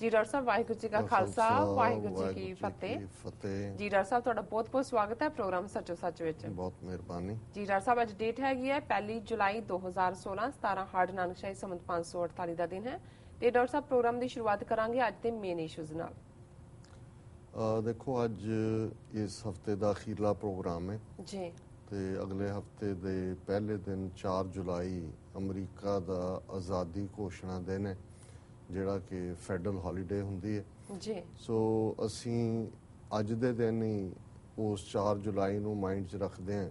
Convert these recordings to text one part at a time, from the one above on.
ਜੀ ਡਾਕਟਰ ਸਾਹਿਬ ਵਾਹਿਗੁਰੂ ਜੀ ਕਾ ਖਾਲਸਾ ਵਾਹਿਗੁਰੂ ਜੀ ਕੀ ਫਤਿਹ। ਜੀ ਡਾਕਟਰ ਸਾਹਿਬ ਤੁਹਾਡਾ ਬਹੁਤ ਬਹੁਤ ਸਵਾਗਤ ਹੈ ਪ੍ਰੋਗਰਾਮ ਸੱਚੋ ਸੱਚ ਵਿੱਚ। ਬਹੁਤ ਮਿਹਰਬਾਨੀ। ਜੀ ਡਾਕਟਰ ਸਾਹਿਬ ਅੱਜ ਡੇਟ ਹੈਗੀ ਹੈ 1 ਜੁਲਾਈ 2016 17 ਹਾਰਡ ਨਾਨਕਸ਼ਾਹੀ ਸੰਮਤ 548 ਦਾ ਦਿਨ ਹੈ। ਤੇ ਡਾਕਟਰ ਸਾਹਿਬ ਪ੍ਰੋਗਰਾਮ ਦੀ ਸ਼ੁਰੂਆਤ ਕਰਾਂਗੇ ਅੱਜ ਦੇ ਮੇਨ ਇਸ਼ੂਜ਼ ਨਾਲ। ਦੇਖੋ ਅੱਜ ਇਸ ਹਫ਼ਤੇ ਦਾ ਅਖੀਰਲਾ ਪ੍ਰੋਗਰਾਮ ਹੈ। ਜੀ। ਤੇ ਅਗਲੇ ਹਫ਼ਤੇ ਦੇ ਪਹਿਲੇ ਦਿਨ 4 ਜੁਲਾਈ ਅਮਰੀਕਾ ਦਾ ਆਜ਼ਾਦੀ ਘੋਸ਼ਣਾ ਦਿਨ ਹੈ। ਜਿਹੜਾ ਕਿ ਫੈਡਰਲ ਹੌਲੀਡੇ ਹੁੰਦੀ ਹੈ। ਜੀ। ਸੋ ਅਸੀਂ ਅੱਜ ਦੇ ਦਿਨ ਹੀ ਉਸ 4 ਜੁਲਾਈ ਨੂੰ ਮਾਈਂਡ 'ਚ ਰੱਖਦੇ ਹਾਂ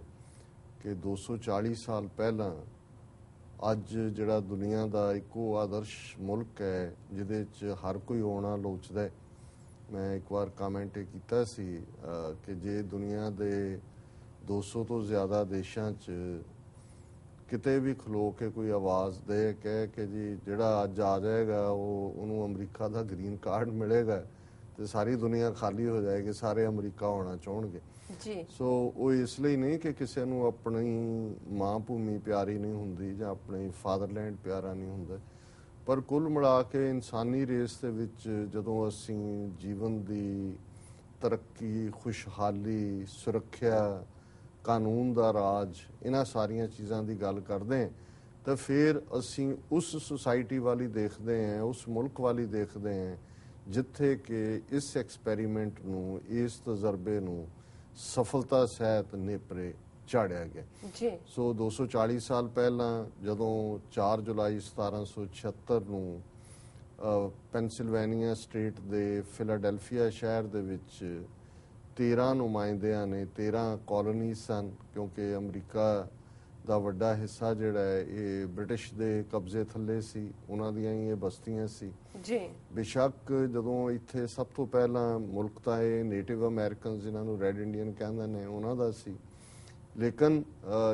ਕਿ 240 ਸਾਲ ਪਹਿਲਾਂ ਅੱਜ ਜਿਹੜਾ ਦੁਨੀਆ ਦਾ ਇੱਕੋ ਆਦਰਸ਼ ਮੁਲਕ ਹੈ ਜਿਹਦੇ 'ਚ ਹਰ ਕੋਈ ਆਉਣਾ ਲੋਚਦਾ ਹੈ। ਮੈਂ ਇੱਕ ਵਾਰ ਕਮੈਂਟ ਕੀਤਾ ਸੀ ਕਿ ਜੇ ਦੁਨੀਆ ਦੇ 200 ਤੋਂ ਜ਼ਿਆਦਾ ਦੇਸ਼ਾਂ 'ਚ ਕਿਤੇ ਵੀ ਖਲੋ ਕੇ ਕੋਈ ਆਵਾਜ਼ ਦੇ ਕਹੇ ਕਿ ਜੀ ਜਿਹੜਾ ਅੱਜ ਆ ਜਾਏਗਾ ਉਹ ਉਹਨੂੰ ਅਮਰੀਕਾ ਦਾ ਗ੍ਰੀਨ ਕਾਰਡ ਮਿਲੇਗਾ ਤੇ ਸਾਰੀ ਦੁਨੀਆ ਖਾਲੀ ਹੋ ਜਾਏਗੀ ਸਾਰੇ ਅਮਰੀਕਾ ਆਉਣਾ ਚਾਹਣਗੇ। ਜੀ। ਸੋ ਉਹ ਇਸ ਲਈ ਨਹੀਂ ਕਿ ਕਿਸੇ ਨੂੰ ਆਪਣੀ ਮਾਂ ਭੂਮੀ ਪਿਆਰੀ ਨਹੀਂ ਹੁੰਦੀ ਜਾਂ ਆਪਣੀ ਫਾਦਰਲੈਂਡ ਪਿਆਰਾ ਨਹੀਂ ਹੁੰਦਾ। ਪਰ ਕੁੱਲ ਮਿਲਾ ਕੇ ਇਨਸਾਨੀ ਰੇਸ ਦੇ ਵਿੱਚ ਜਦੋਂ ਅਸੀਂ ਜੀਵਨ ਦੀ ਤਰੱਕੀ ਖੁਸ਼ਹਾਲੀ ਸੁਰੱਖਿਆ ਕਾਨੂੰਨ ਦਾ ਰਾਜ ਇਹਨਾਂ ਸਾਰੀਆਂ ਚੀਜ਼ਾਂ ਦੀ ਗੱਲ ਕਰਦੇ ਹਾਂ ਤਾਂ ਫਿਰ ਅਸੀਂ ਉਸ ਸੁਸਾਇਟੀ ਵਾਲੀ ਦੇਖਦੇ ਹਾਂ ਉਸ ਮੁਲਕ ਵਾਲੀ ਦੇਖਦੇ ਹਾਂ ਜਿੱਥੇ ਕਿ ਇਸ ਐਕਸਪੈਰੀਮੈਂਟ ਨੂੰ ਇਸ ਤਜਰਬੇ ਨੂੰ ਸਫਲਤਾ ਸਹਿਤ ਨੇਪਰੇ ਚਾੜਿਆ ਗਿਆ। ਜੀ। ਸੋ 240 ਸਾਲ ਪਹਿਲਾਂ ਜਦੋਂ 4 ਜੁਲਾਈ 1776 ਨੂੰ ਪੈਨਸਿਲਵੇਨੀਆ ਸਟੇਟ ਦੇ ਫਿਲਾਡੈਲਫੀਆ ਸ਼ਹਿਰ ਦੇ ਵਿੱਚ 13 ਨੁਮਾਇੰਦਿਆਂ ਨੇ 13 ਕਾਲੋਨੀਜ਼ ਸਨ ਕਿਉਂਕਿ ਅਮਰੀਕਾ ਦਾ ਵੱਡਾ ਹਿੱਸਾ ਜਿਹੜਾ ਹੈ ਇਹ ਬ੍ਰਿਟਿਸ਼ ਦੇ ਕਬਜ਼ੇ ਥੱਲੇ ਸੀ ਉਹਨਾਂ ਦੀਆਂ ਹੀ ਇਹ ਬਸਤੀਆਂ ਸੀ। ਜੀ। ਬੇਸ਼ੱਕ ਜਦੋਂ ਇੱਥੇ ਸਭ ਤੋਂ ਪਹਿਲਾਂ ਮੁਲਕ ਤਾਂ ਇਹ ਨੇਟਿਵ ਅਮਰੀਕਨਸ ਜਿਨ੍ਹਾਂ ਨੂੰ ਰੈੱਡ ਇੰਡੀਅਨ ਕਹਿੰਦੇ ਨੇ ਉਹਨਾਂ ਦਾ ਸੀ। ਲੇਕਿਨ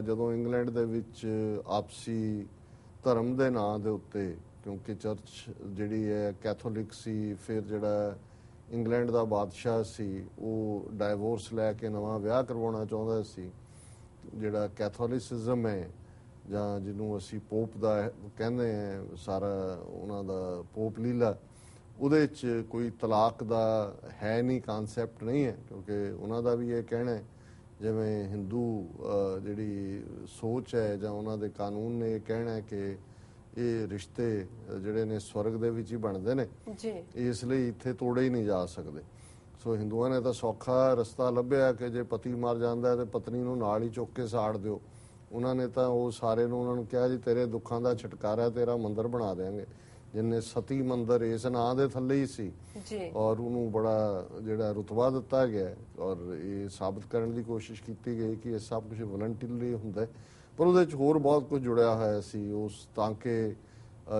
ਜਦੋਂ ਇੰਗਲੈਂਡ ਦੇ ਵਿੱਚ ਆਪਸੀ ਧਰਮ ਦੇ ਨਾਂ ਦੇ ਉੱਤੇ ਕਿਉਂਕਿ ਚਰਚ ਜਿਹੜੀ ਹੈ ਕੈਥੋਲਿਕ ਸੀ ਫਿਰ ਜਿਹੜਾ ਇੰਗਲੈਂਡ ਦਾ ਬਾਦਸ਼ਾਹ ਸੀ, ਉਹ ਡਾਈਵੋਰਸ ਲੈ ਕੇ ਨਵਾਂ ਵਿਆਹ ਕਰਵਾਉਣਾ ਚਾਹੁੰਦਾ ਸੀ, ਜਿਹੜਾ ਕੈਥੋਲਿਸਿਜ਼ਮ ਹੈ, ਜਾਂ ਜਿਹਨੂੰ ਅਸੀਂ ਪੋਪ ਦਾ ਕਹਿੰਦੇ ਆ ਸਾਰਾ ਉਹਨਾਂ ਦਾ ਪੋਪ ਲੀਲਾ, ਉਹਦੇ 'ਚ ਕੋਈ ਤਲਾਕ ਦਾ ਹੈ ਨਹੀਂ ਕਨਸੈਪਟ ਨਹੀਂ ਹੈ, ਕਿਉਂਕਿ ਉਹਨਾਂ ਦਾ ਵੀ ਇਹ ਕਹਿਣਾ ਹੈ, ਜਿਵੇਂ ਹਿੰਦੂ ਜਿਹੜੀ ਸੋਚ ਹੈ, ਜਾਂ ਉਹਨਾਂ ਦੇ ਕਾਨੂੰਨ ਨੇ ਇਹ ਕਹਿਣਾ ਹੈ ਕਿ ਇਹ ਰਿਸ਼ਤੇ ਜਿਹੜੇ ਨੇ ਸਵਰਗ ਦੇ ਵਿੱਚ ਹੀ ਬਣਦੇ ਨੇ ਜੀ। ਇਸ ਲਈ ਇੱਥੇ ਤੋੜੇ ਹੀ ਨਹੀਂ ਜਾ ਸਕਦੇ। ਸੋ ਹਿੰਦੂਆਂ ਨੇ ਤਾਂ ਸੌਖਾ ਰਸਤਾ ਲੱਭਿਆ ਕਿ ਜੇ ਪਤੀ ਮਰ ਜਾਂਦਾ ਹੈ ਤੇ ਪਤਨੀ ਨੂੰ ਨਾਲ ਹੀ ਚੁੱਕ ਕੇ ਸਾੜ ਦਿਓ। ਉਹਨਾਂ ਨੇ ਤਾਂ ਉਹ ਸਾਰੇ ਨੂੰ ਉਹਨਾਂ ਨੂੰ ਕਿਹਾ ਜੀ ਤੇਰੇ ਦੁੱਖਾਂ ਦਾ ਛੁਟਕਾਰਾ ਤੇਰਾ ਮੰਦਿਰ ਬਣਾ ਦੇਾਂਗੇ ਜਿੰਨੇ ਸਤੀ ਮੰਦਿਰ ਇਸ ਨਾਂ ਦੇ ਥੱਲੇ ਹੀ ਸੀ। ਜੀ। ਔਰ ਉਹਨੂੰ ਬੜਾ ਜਿਹੜਾ ਰੁਤਬਾ ਦਿੱਤਾ ਗਿਆ ਔਰ ਇਹ ਸਾਬਤ ਕਰਨ ਦੀ ਕੋਸ਼ਿਸ਼ ਕੀਤੀ ਗਈ ਕਿ ਇਹ ਸਭ ਕੁਝ ਵਲੰਟੀਅਰਲੀ ਹੁੰਦਾ ਹੈ। ਪਰ ਉਹਦੇ ਵਿੱਚ ਹੋਰ ਬਹੁਤ ਕੁਝ ਜੁੜਿਆ ਹੋਇਆ ਸੀ। ਉਸ ਤਾਂ ਕਿ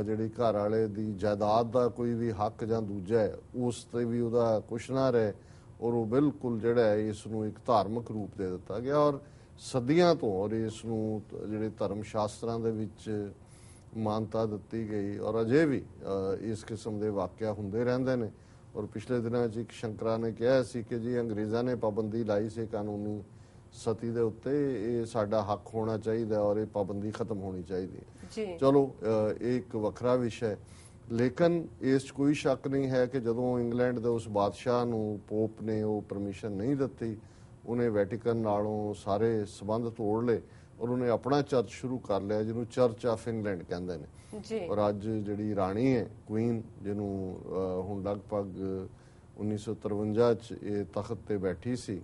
ਜਿਹੜੀ ਘਰ ਵਾਲੇ ਦੀ ਜਾਇਦਾਦ ਦਾ ਕੋਈ ਵੀ ਹੱਕ ਜਾਂ ਦੂਜਾ ਉਸ ਤੇ ਵੀ ਉਹਦਾ ਕੁਛ ਨਾ ਰਹੇ ਔਰ ਉਹ ਬਿਲਕੁਲ ਜਿਹੜਾ ਹੈ ਇਸ ਨੂੰ ਇੱਕ ਧਾਰਮਿਕ ਰੂਪ ਦੇ ਦਿੱਤਾ ਗਿਆ ਔਰ ਸਦੀਆਂ ਤੋਂ ਔਰ ਇਸ ਨੂੰ ਜਿਹੜੇ ਧਰਮ ਸ਼ਾਸਤਰਾਂ ਦੇ ਵਿੱਚ ਮਾਨਤਾ ਦਿੱਤੀ ਗਈ ਔਰ ਅਜੇ ਵੀ ਇਸ ਕਿਸਮ ਦੇ ਵਾਕਿਆ ਹੁੰਦੇ ਰਹਿੰਦੇ ਨੇ। ਔਰ ਪਿਛਲੇ ਦਿਨਾਂ 'ਚ ਇੱਕ ਸ਼ੰਕਰਾ ਨੇ ਕਿਹਾ ਸੀ ਕਿ ਜੀ, ਅੰਗਰੇਜ਼ਾਂ ਨੇ ਪਾਬੰਦੀ ਲਾਈ ਸੀ ਕਾਨੂੰਨੀ ਸਤੀ ਦੇ ਉੱਤੇ ਇਹ ਸਾਡਾ ਹੱਕ ਹੋਣਾ ਚਾਹੀਦਾ ਔਰ ਇਹ ਪਾਬੰਦੀ ਖਤਮ ਹੋਣੀ ਚਾਹੀਦੀ ਹੈ। ਜੀ। ਚਲੋ ਇਹ ਇੱਕ ਵੱਖਰਾ ਵਿਸ਼ਾ ਹੈ। ਲੇਕਿਨ ਇਸ ਕੋਈ ਸ਼ੱਕ ਨਹੀਂ ਹੈ ਕਿ ਜਦੋਂ ਇੰਗਲੈਂਡ ਦੇ ਉਸ ਬਾਦਸ਼ਾਹ ਨੂੰ ਪੋਪ ਨੇ ਉਹ ਪਰਮਿਸ਼ਨ ਨਹੀਂ ਦਿੱਤੀ ਉਹਨੇ ਵੈਟੀਕਨ ਨਾਲੋਂ ਸਾਰੇ ਸਬੰਧ ਤੋੜ ਲਏ ਔਰ ਉਹਨੇ ਆਪਣਾ ਚਰਚ ਸ਼ੁਰੂ ਕਰ ਲਿਆ ਜਿਹਨੂੰ ਚਰਚ ਆਫ ਇੰਗਲੈਂਡ ਕਹਿੰਦੇ ਨੇ। ਜੀ। ਔਰ ਅੱਜ ਜਿਹੜੀ ਰਾਣੀ ਹੈ ਕੁਈਨ ਜਿਹਨੂੰ ਹੁਣ ਲਗਭਗ 1953 ਚ ਇਹ ਤਖਤ ਤੇ ਬੈਠੀ ਸੀ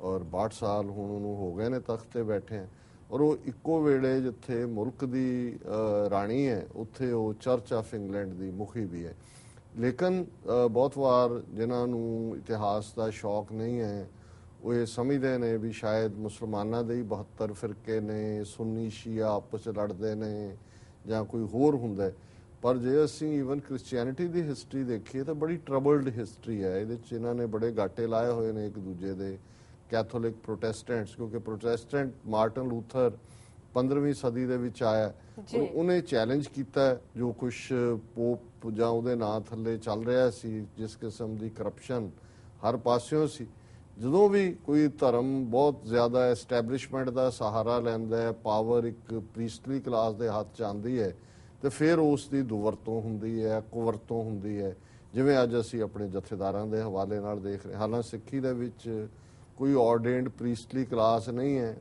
ਔਰ 62 ਸਾਲ ਹੁਣ ਉਹਨੂੰ ਹੋ ਗਏ ਨੇ ਤਖਤ ਤੇ ਬੈਠੇ ਆ। ਔਰ ਉਹ ਇੱਕੋ ਵੇਲੇ ਜਿੱਥੇ ਮੁਲਕ ਦੀ ਰਾਣੀ ਹੈ, ਉੱਥੇ ਉਹ ਚਰਚ ਆਫ ਇੰਗਲੈਂਡ ਦੀ ਮੁਖੀ ਵੀ ਹੈ। ਲੇਕਿਨ ਬਹੁਤ ਵਾਰ ਜਿਨ੍ਹਾਂ ਨੂੰ ਇਤਿਹਾਸ ਦਾ ਸ਼ੌਕ ਨਹੀਂ ਹੈ, ਉਹ ਇਹ ਸਮਝਦੇ ਨੇ ਵੀ ਸ਼ਾਇਦ ਮੁਸਲਮਾਨਾਂ ਦੇ ਹੀ 72 ਫਿਰਕੇ ਨੇ, ਸੁੰਨੀ ਸ਼ੀਆ ਆਪਸ ਚ ਲੜਦੇ ਨੇ ਜਾਂ ਕੋਈ ਹੋਰ ਹੁੰਦਾ ਪਰ ਜੇ ਅਸੀਂ ਈਵਨ ਕ੍ਰਿਸਚੀਅਨਿਟੀ ਦੀ ਹਿਸਟਰੀ ਦੇਖੀਏ ਤਾਂ ਬੜੀ ਟਰਬਲਡ ਹਿਸਟਰੀ ਹੈ। ਇਹਦੇ ਚ ਇਹਨਾਂ ਨੇ ਬੜੇ ਗਾਟੇ ਲਾਏ ਹੋਏ ਨੇ ਇੱਕ ਦੂਜੇ ਦੇ। ਕੈਥੋਲਿਕ ਪ੍ਰੋਟੈਸਟੈਂਟਸ ਕਿਉਂਕਿ ਪ੍ਰੋਟੈਸਟੈਂਟ ਮਾਰਟਨ ਲੂਥਰ 15ਵੀਂ ਸਦੀ ਦੇ ਵਿੱਚ ਆਇਆ ਉਹਨੇ ਚੈਲੰਜ ਕੀਤਾ ਜੋ ਕੁਝ ਪੋਪ ਜਾਂ ਉਹਦੇ ਨਾਂ ਥੱਲੇ ਚੱਲ ਰਿਹਾ ਸੀ ਜਿਸ ਕਿਸਮ ਦੀ ਕਰਪਸ਼ਨ ਹਰ ਪਾਸਿਓਂ ਸੀ। ਜਦੋਂ ਵੀ ਕੋਈ ਧਰਮ ਬਹੁਤ ਜ਼ਿਆਦਾ ਐਸਟੈਬਲਿਸ਼ਮੈਂਟ ਦਾ ਸਹਾਰਾ ਲੈਂਦਾ ਹੈ ਪਾਵਰ ਇੱਕ ਪ੍ਰੀਸਟਲੀ ਕਲਾਸ ਦੇ ਹੱਥ ਚ ਆਉਂਦੀ ਹੈ ਤੇ ਫਿਰ ਉਸ ਦੀ ਦੁਵਰਤੋਂ ਹੁੰਦੀ ਹੈ ਕੁਵਰਤੋਂ ਹੁੰਦੀ ਹੈ। ਜਿਵੇਂ ਅੱਜ ਅਸੀਂ ਆਪਣੇ ਜਥੇਦਾਰਾਂ ਦੇ ਹਵਾਲੇ ਨਾਲ ਦੇਖ ਰਹੇ। ਹਾਲਾਂਕਿ ਸਿੱਖੀ ਦੇ ਵਿੱਚ ਕੋਈ ਆਰਡੇਨਡ ਪ੍ਰੀਸਟਲੀ ਕਲਾਸ ਨਹੀਂ ਹੈ।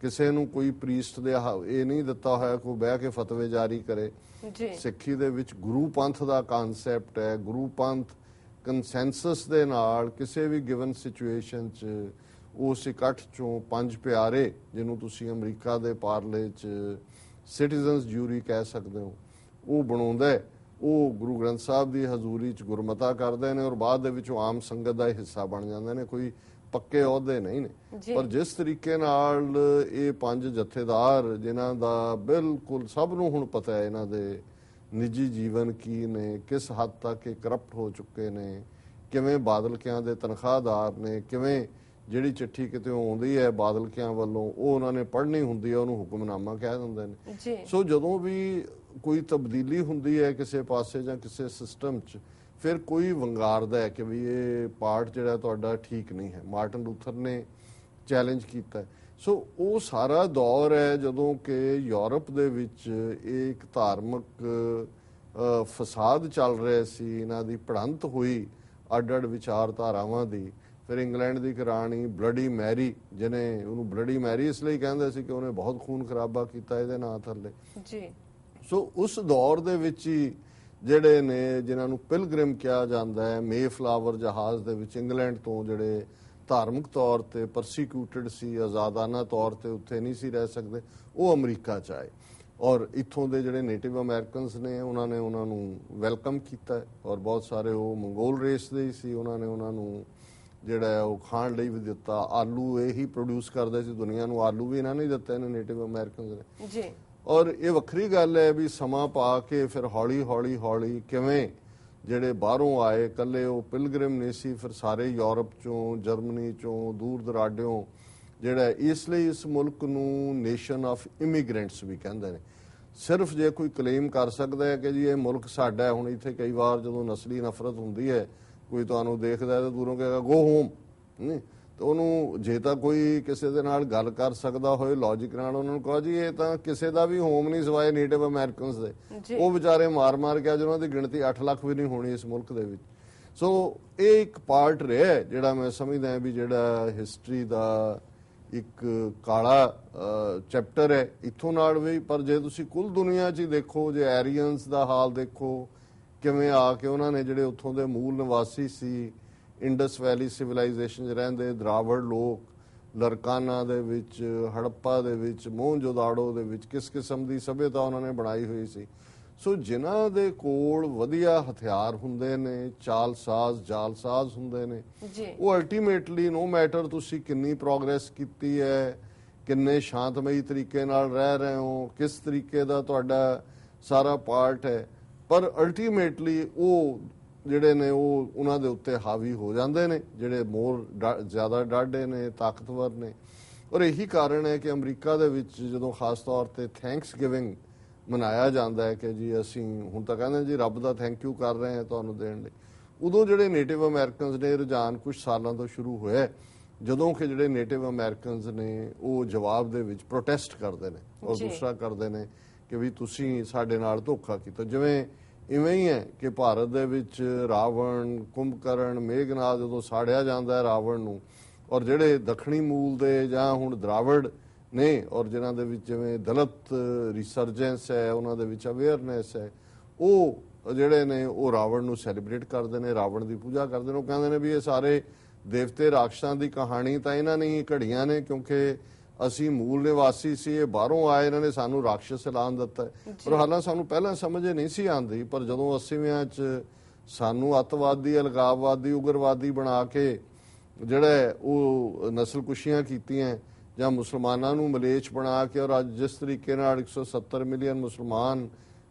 ਕਿਸੇ ਨੂੰ ਕੋਈ ਪ੍ਰੀਸਟ ਦੇ ਇਹ ਨਹੀਂ ਦਿੱਤਾ ਹੋਇਆ ਕੋਈ ਬਹਿ ਕੇ ਫਤਵੇ ਜਾਰੀ ਕਰੇ। ਜੀ। ਸਿੱਖੀ ਦੇ ਵਿੱਚ ਗੁਰੂ ਪੰਥ ਦਾ ਕਨਸੈਪਟ ਹੈ। ਗੁਰੂ ਪੰਥ ਕੰਸੈਂਸਸ ਦੇ ਨਾਲ ਕਿਸੇ ਵੀ ਗਿਵਨ ਸਿਚੁਏਸ਼ਨ 'ਚ ਉਸ ਇਕੱਠ ਚੋਂ ਪੰਜ ਪਿਆਰੇ ਜਿਹਨੂੰ ਤੁਸੀਂ ਅਮਰੀਕਾ ਦੇ ਪਾਰਲੇ 'ਚ ਸਿਟੀਜ਼ਨਸ ਜੂਰੀ ਕਹਿ ਸਕਦੇ ਹੋ ਉਹ ਬਣਾਉਂਦਾ ਹੈ। ਉਹ ਗੁਰੂ ਗ੍ਰੰਥ ਸਾਹਿਬ ਦੀ ਹਜ਼ੂਰੀ 'ਚ ਗੁਰਮਤਾ ਕਰਦੇ ਨੇ ਔਰ ਬਾਅਦ ਦੇ ਵਿੱਚ ਉਹ ਆਮ ਸੰਗਤ ਦਾ ਹਿੱਸਾ ਬਣ ਜਾਂਦੇ ਨੇ। ਕੋਈ ਪੱਕੇ ਅਹੁਦੇ ਨਹੀਂ ਨੇ। ਪਰ ਜਿਸ ਤਰੀਕੇ ਨਾਲ ਇਹ ਪੰਜ ਜਥੇਦਾਰ ਜਿਨ੍ਹਾਂ ਦਾ ਬਿਲਕੁਲ ਸਭ ਨੂੰ ਹੁਣ ਪਤਾ ਹੈ ਇਹਨਾਂ ਦੇ ਨਿੱਜੀ ਜੀਵਨ ਕੀ ਨੇ ਕਿਸ ਹੱਦ ਤੱਕ ਇਹ ਕਰਪਟ ਹੋ ਚੁੱਕੇ ਨੇ ਕਿਵੇਂ ਬਾਦਲਕਿਆਂ ਦੇ ਤਨਖਾਹਦਾਰ ਨੇ ਕਿਵੇਂ ਜਿਹੜੀ ਚਿੱਠੀ ਕਿਤੇ ਆਉਂਦੀ ਹੈ ਬਾਦਲਕਿਆਂ ਵੱਲੋਂ ਉਹ ਉਹਨਾਂ ਨੇ ਪੜ੍ਹਨੀ ਹੁੰਦੀ ਹੈ ਉਹਨੂੰ ਹੁਕਮਨਾਮਾ ਕਹਿ ਦਿੰਦੇ ਨੇ। ਸੋ ਜਦੋਂ ਵੀ ਕੋਈ ਤਬਦੀਲੀ ਹੁੰਦੀ ਹੈ ਕਿਸੇ ਪਾਸੇ ਜਾਂ ਕਿਸੇ ਸਿਸਟਮ 'ਚ ਫਿਰ ਕੋਈ ਵੰਗਾਰਦਾ ਹੈ ਕਿ ਵੀ ਇਹ ਪਾਰਟ ਜਿਹੜਾ ਤੁਹਾਡਾ ਠੀਕ ਨਹੀਂ ਹੈ। ਮਾਰਟਨ ਲੂਥਰ ਨੇ ਚੈਲੰਜ ਕੀਤਾ। ਸੋ ਉਹ ਸਾਰਾ ਦੌਰ ਹੈ ਜਦੋਂ ਕਿ ਯੂਰਪ ਦੇ ਵਿੱਚ ਇਹ ਇੱਕ ਧਾਰਮਿਕ ਫਸਾਦ ਚੱਲ ਰਿਹਾ ਸੀ। ਇਹਨਾਂ ਦੀ ਪੜੰਤ ਹੋਈ ਅੱਡ-ਅੱਡ ਵਿਚਾਰਧਾਰਾਵਾਂ ਦੀ। ਫਿਰ ਇੰਗਲੈਂਡ ਦੀ ਇੱਕ ਰਾਣੀ ਬਲੱਡੀ ਮੈਰੀ ਜਿਹਨੇ ਉਹਨੂੰ ਬਲੱਡੀ ਮੈਰੀ ਇਸ ਲਈ ਕਹਿੰਦੇ ਸੀ ਕਿ ਉਹਨੇ ਬਹੁਤ ਖੂਨ ਖਰਾਬਾ ਕੀਤਾ ਇਹਦੇ ਨਾਂ ਥੱਲੇ। ਜੀ। ਸੋ ਉਸ ਦੌਰ ਦੇ ਵਿੱਚ ਹੀ ਜਿਹੜੇ ਨੇ, ਜਿਨ੍ਹਾਂ ਨੂੰ ਪਿਲਗ੍ਰਿਮ ਕਿਹਾ ਜਾਂਦਾ ਹੈ ਮੇਫਲਾਵਰ ਜਹਾਜ਼ ਦੇ ਵਿੱਚ ਇੰਗਲੈਂਡ ਤੋਂ ਜਿਹੜੇ ਧਾਰਮਿਕ ਤੌਰ ਤੇ ਪਰਸੀਕਿਊਟਡ ਸੀ, ਆਜ਼ਾਦਾਨਾ ਤੌਰ ਤੇ ਉੱਥੇ ਨਹੀਂ ਸੀ ਰਹਿ ਸਕਦੇ, ਉਹ ਅਮਰੀਕਾ ਚ ਆਏ। ਔਰ ਇੱਥੋਂ ਦੇ ਜਿਹੜੇ ਨੇਟਿਵ ਅਮਰੀਕਨਸ ਨੇ, ਉਹਨਾਂ ਨੇ ਉਹਨਾਂ ਨੂੰ ਵੈਲਕਮ ਕੀਤਾ ਔਰ ਬਹੁਤ ਸਾਰੇ ਉਹ ਮੰਗੋਲ ਰੇਸ ਦੇ ਹੀ ਸੀ, ਉਹਨਾਂ ਨੇ ਉਹਨਾਂ ਨੂੰ ਜਿਹੜਾ ਉਹ ਖਾਣ ਲਈ ਵੀ ਦਿੱਤਾ। ਆਲੂ ਇਹੀ ਪ੍ਰੋਡਿਊਸ ਕਰਦੇ ਸੀ ਦੁਨੀਆ ਨੂੰ। ਆਲੂ ਵੀ ਇਹਨਾਂ ਨੇ ਦਿੱਤਾ ਦਿੱਤੇ ਨੇਟਿਵ ਅਮਰੀਕਨਸ ਨੇ। ਜੀ। ਔਰ ਇਹ ਵੱਖਰੀ ਗੱਲ ਹੈ ਵੀ ਸਮਾਂ ਪਾ ਕੇ ਫਿਰ ਹੌਲੀ ਹੌਲੀ ਹੌਲੀ ਕਿਵੇਂ ਜਿਹੜੇ ਬਾਹਰੋਂ ਆਏ ਕੱਲੇ ਉਹ ਪਿਲਗ੍ਰਿਮ ਨਹੀਂ ਸੀ, ਫਿਰ ਸਾਰੇ ਯੂਰਪ ਚੋਂ, ਜਰਮਨੀ ਚੋਂ, ਦੂਰ ਦਰਾਡਿਓਂ ਜਿਹੜਾ ਇਸ ਲਈ ਇਸ ਮੁਲਕ ਨੂੰ ਨੇਸ਼ਨ ਆਫ ਇਮੀਗ੍ਰੈਂਟਸ ਵੀ ਕਹਿੰਦੇ ਨੇ। ਸਿਰਫ ਜੇ ਕੋਈ ਕਲੇਮ ਕਰ ਸਕਦਾ ਹੈ ਕਿ ਜੀ ਇਹ ਮੁਲਕ ਸਾਡਾ ਹੈ, ਹੁਣ ਇੱਥੇ ਕਈ ਵਾਰ ਜਦੋਂ ਨਸਲੀ ਨਫ਼ਰਤ ਹੁੰਦੀ ਹੈ, ਕੋਈ ਤੁਹਾਨੂੰ ਦੇਖਦਾ ਹੈ ਤਾਂ ਦੂਰੋਂ ਕਹੇਗਾ ਗੋ ਹੋਮ ਨਹੀਂ। ਤਾਂ ਉਹਨੂੰ ਜੇ ਤਾਂ ਕੋਈ ਕਿਸੇ ਦੇ ਨਾਲ ਗੱਲ ਕਰ ਸਕਦਾ ਹੋਏ ਲੌਜੀਕ ਨਾਲ ਉਹਨਾਂ ਨੂੰ ਕਹੋ ਜੀ ਇਹ ਤਾਂ ਕਿਸੇ ਦਾ ਵੀ ਹੋਮ ਨਹੀਂ ਸਿਵਾਏ ਨੇਟਿਵ ਅਮਰੀਕਨਸ ਦੇ। ਉਹ ਵਿਚਾਰੇ ਮਾਰ-ਮਾਰ ਕੇ ਅੱਜ ਉਹਨਾਂ ਦੀ ਗਿਣਤੀ 8 ਲੱਖ ਵੀ ਨਹੀਂ ਹੋਣੀ ਇਸ ਮੁਲਕ ਦੇ ਵਿੱਚ। ਸੋ ਇਹ ਇੱਕ ਪਾਰਟ ਰਿਹਾ ਜਿਹੜਾ ਮੈਂ ਸਮਝਦਾ ਹਾਂ ਵੀ ਜਿਹੜਾ ਹਿਸਟਰੀ ਦਾ ਇੱਕ ਕਾਲਾ ਚੈਪਟਰ ਹੈ। ਇਥੋਂ ਨਾਲ ਵੀ ਪਰ ਜੇ ਤੁਸੀਂ ਕੁੱਲ ਦੁਨੀਆ 'ਚ ਦੇਖੋ ਜੇ ਐਰੀਅਨਸ ਦਾ ਹਾਲ ਦੇਖੋ ਕਿਵੇਂ ਆ ਕੇ ਉਹਨਾਂ ਨੇ ਜਿਹੜੇ ਉੱਥੋਂ ਦੇ ਮੂਲ ਨਿਵਾਸੀ ਸੀ ਇੰਡਸ ਵੈਲੀ ਸਿਵਲਾਈਜੇਸ਼ਨ 'ਚ ਰਹਿੰਦੇ ਦਰਾਵੜ ਲੋਕ ਲਰਕਾਨਾ ਦੇ ਵਿੱਚ ਹੜੱਪਾ ਦੇ ਵਿੱਚ ਮੋਹਨਜੋਦਾੜੋ ਦੇ ਵਿੱਚ ਕਿਸ ਕਿਸਮ ਦੀ ਸਭਿਅਤਾ ਉਹਨਾਂ ਨੇ ਬਣਾਈ ਹੋਈ ਸੀ। ਸੋ ਜਿਨ੍ਹਾਂ ਦੇ ਕੋਲ ਵਧੀਆ ਹਥਿਆਰ ਹੁੰਦੇ ਨੇ ਚਾਲਸਾਜ਼ ਜਾਲਸਾਜ਼ ਹੁੰਦੇ ਨੇ ਜੀ। ਉਹ ਅਲਟੀਮੇਟਲੀ ਨੋ ਮੈਟਰ ਤੁਸੀਂ ਕਿੰਨੀ ਪ੍ਰੋਗਰੈਸ ਕੀਤੀ ਹੈ ਕਿੰਨੇ ਸ਼ਾਂਤਮਈ ਤਰੀਕੇ ਨਾਲ ਰਹਿ ਰਹੇ ਹੋ ਕਿਸ ਤਰੀਕੇ ਦਾ ਤੁਹਾਡਾ ਸਾਰਾ ਪਾਰਟ ਹੈ ਪਰ ਅਲਟੀਮੇਟਲੀ ਉਹ ਜਿਹੜੇ ਨੇ ਉਹ ਉਹਨਾਂ ਦੇ ਉੱਤੇ ਹਾਵੀ ਹੋ ਜਾਂਦੇ ਨੇ ਜਿਹੜੇ ਮੋਰ ਜ਼ਿਆਦਾ ਡਾਢੇ ਨੇ ਤਾਕਤਵਰ ਨੇ ਔਰ ਇਹੀ ਕਾਰਨ ਹੈ ਕਿ ਅਮਰੀਕਾ ਦੇ ਵਿੱਚ ਜਦੋਂ ਖਾਸ ਤੌਰ ਤੇ ਥੈਂਕਸ ਗਿਵਿੰਗ ਮਨਾਇਆ ਜਾਂਦਾ ਹੈ ਕਿ ਜੀ ਅਸੀਂ ਹੁਣ ਤਾਂ ਕਹਿੰਦੇ ਜੀ ਰੱਬ ਦਾ ਥੈਂਕ ਯੂ ਕਰ ਰਹੇ ਹਾਂ ਤੁਹਾਨੂੰ ਦੇਣ ਲਈ ਉਦੋਂ ਜਿਹੜੇ ਨੇਟਿਵ ਅਮਰੀਕਨਸ ਨੇ ਰੁਝਾਨ ਕੁਝ ਸਾਲਾਂ ਤੋਂ ਸ਼ੁਰੂ ਹੋਇਆ ਜਦੋਂ ਕਿ ਜਿਹੜੇ ਨੇਟਿਵ ਅਮਰੀਕਨਸ ਨੇ ਉਹ ਜਵਾਬ ਦੇ ਵਿੱਚ ਪ੍ਰੋਟੈਸਟ ਕਰਦੇ ਨੇ ਔਰ। ਦੂਸਰਾ ਕਰਦੇ ਨੇ ਕਿ ਵੀ ਤੁਸੀਂ ਸਾਡੇ ਨਾਲ ਧੋਖਾ ਕੀਤਾ ਜਿਵੇਂ ਇਵੇਂ ਹੀ ਹੈ ਕਿ ਭਾਰਤ ਦੇ ਵਿੱਚ ਰਾਵਣ, ਕੁੰਭਕਰਨ ਮੇਘਨਾਥ ਜਦੋਂ ਸਾੜਿਆ ਜਾਂਦਾ ਹੈ ਰਾਵਣ ਨੂੰ, ਔਰ ਜਿਹੜੇ ਦੱਖਣੀ ਮੂਲ ਦੇ ਜਾਂ ਹੁਣ ਦਰਾਵੜ ਨੇ, ਔਰ ਜਿਨ੍ਹਾਂ ਦੇ ਵਿੱਚ ਜਿਵੇਂ ਦਲਤ ਰਿਸਰਜੈਂਸ ਹੈ, ਉਹਨਾਂ ਦੇ ਵਿੱਚ ਅਵੇਅਰਨੈਸ ਹੈ, ਉਹ ਜਿਹੜੇ ਨੇ, ਉਹ ਰਾਵਣ ਨੂੰ ਸੈਲੀਬ੍ਰੇਟ ਕਰਦੇ ਨੇ, ਰਾਵਣ ਦੀ ਪੂਜਾ ਕਰਦੇ ਨੇ। ਉਹ ਕਹਿੰਦੇ ਨੇ ਵੀ ਇਹ ਸਾਰੇ ਦੇਵਤੇ ਰਾਖਸ਼ਾਂ ਦੀ ਕਹਾਣੀ ਤਾਂ ਇਹਨਾਂ ਨੇ ਹੀ ਘੜੀਆਂ ਨੇ, ਕਿਉਂਕਿ ਅਸੀਂ ਮੂਲ ਨਿਵਾਸੀ ਸੀ ਇਹ ਬਾਹਰੋਂ ਆਏ ਇਹਨਾਂ ਨੇ ਸਾਨੂੰ ਰਾਖਸ਼ ਐਲਾਨ ਦਿੱਤਾ। ਪਰ ਹਾਲਾਂ ਸਾਨੂੰ ਪਹਿਲਾਂ ਸਮਝ ਨਹੀਂ ਸੀ ਆਂਦੀ ਪਰ ਜਦੋਂ 80ਵਿਆਂ ਚ ਸਾਨੂੰ ਅੱਤਵਾਦੀ ਅਲਗਾਵਵਾਦੀ ਉਗਰਵਾਦੀ ਬਣਾ ਕੇ ਜਿਹੜਾ ਉਹ ਨਸਲਕੁਸ਼ੀਆਂ ਕੀਤੀਆਂ ਜਾਂ ਮੁਸਲਮਾਨਾਂ ਨੂੰ ਮਲੇਚ ਬਣਾ ਕੇ ਔਰ ਅੱਜ ਜਿਸ ਤਰੀਕੇ ਨਾਲ 170 ਮਿਲੀਅਨ ਮੁਸਲਮਾਨ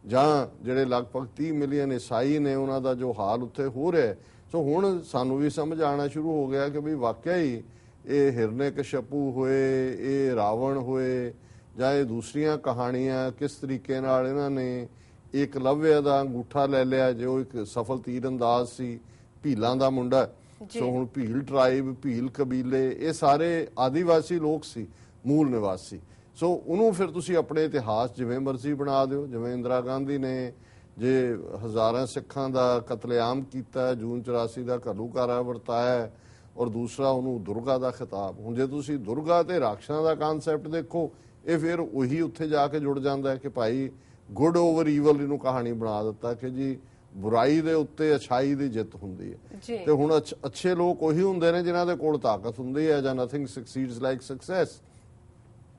ਜਾਂ ਜਿਹੜੇ ਲਗਭਗ 30 ਮਿਲੀਅਨ ਈਸਾਈ ਨੇ ਉਹਨਾਂ ਦਾ ਜੋ ਹਾਲ ਉੱਥੇ ਹੋ ਰਿਹਾ ਸੋ ਹੁਣ ਸਾਨੂੰ ਵੀ ਸਮਝ ਆਣਾ ਸ਼ੁਰੂ ਹੋ ਗਿਆ ਕਿ ਵੀ ਵਾਕਿਆ ਹੀ ਇਹ ਹਿਰਨੇ ਕਸ਼ਪੂ ਹੋਏ ਇਹ ਰਾਵਣ ਹੋਏ ਜਾਂ ਇਹ ਦੂਸਰੀਆਂ ਕਹਾਣੀਆਂ ਕਿਸ ਤਰੀਕੇ ਨਾਲ ਇਹਨਾਂ ਨੇ ਇੱਕ ਲਵਿਆ ਦਾ ਅੰਗੂਠਾ ਲੈ ਲਿਆ ਜੋ ਇੱਕ ਸਫਲ ਤੀਰੰਦਾਜ਼ ਸੀ ਭੀਲਾਂ ਦਾ ਮੁੰਡਾ। ਸੋ ਹੁਣ ਭੀਲ ਟ੍ਰਾਈਬ ਭੀਲ ਕਬੀਲੇ ਇਹ ਸਾਰੇ ਆਦੀਵਾਸੀ ਲੋਕ ਸੀ ਮੂਲ ਨਿਵਾਸੀ ਸੋ ਉਹਨੂੰ ਫਿਰ ਤੁਸੀਂ ਆਪਣੇ ਇਤਿਹਾਸ ਜਿਵੇਂ ਮਰਜ਼ੀ ਬਣਾ ਦਿਓ ਜਿਵੇਂ ਇੰਦਰਾ ਗਾਂਧੀ ਨੇ ਜੇ ਹਜ਼ਾਰਾਂ ਸਿੱਖਾਂ ਦਾ ਕਤਲੇਆਮ ਕੀਤਾ ਜੂਨ 84 ਦਾ ਘੱਲੂਕਾਰਾ ਵਰਤਾਇਆ ਔਰ ਦੂਸਰਾ ਉਹਨੂੰ ਦੁਰਗਾ ਦਾ ਖਿਤਾਬ। ਹੁਣ ਜੇ ਤੁਸੀਂ ਦੁਰਗਾ ਤੇ ਰਾਖਸ਼ਾਂ ਦਾ ਕਨਸੈਪਟ ਦੇਖੋ ਇਹ ਫਿਰ ਉਹੀ ਉੱਥੇ ਜਾ ਕੇ ਜੁੜ ਜਾਂਦਾ ਹੈ ਕਿ ਭਾਈ ਗੁੱਡ ਓਵਰ ਈਵਲ ਇਹਨੂੰ ਕਹਾਣੀ ਬਣਾ ਦਿੱਤਾ ਕਿ ਜੀ ਬੁਰਾਈ ਦੇ ਉੱਤੇ ਅਛਾਈ ਦੀ ਜਿੱਤ ਹੁੰਦੀ ਹੈ। ਤੇ ਹੁਣ ਅੱਛ- ਲੋਕ ਉਹੀ ਹੁੰਦੇ ਨੇ ਜਿਨ੍ਹਾਂ ਦੇ ਕੋਲ ਤਾਕਤ ਹੁੰਦੀ ਹੈ ਜਾਂ ਨਥਿੰਗ ਸਕਸੀਡਸ ਲਾਈਕ ਸਕਸੈਸ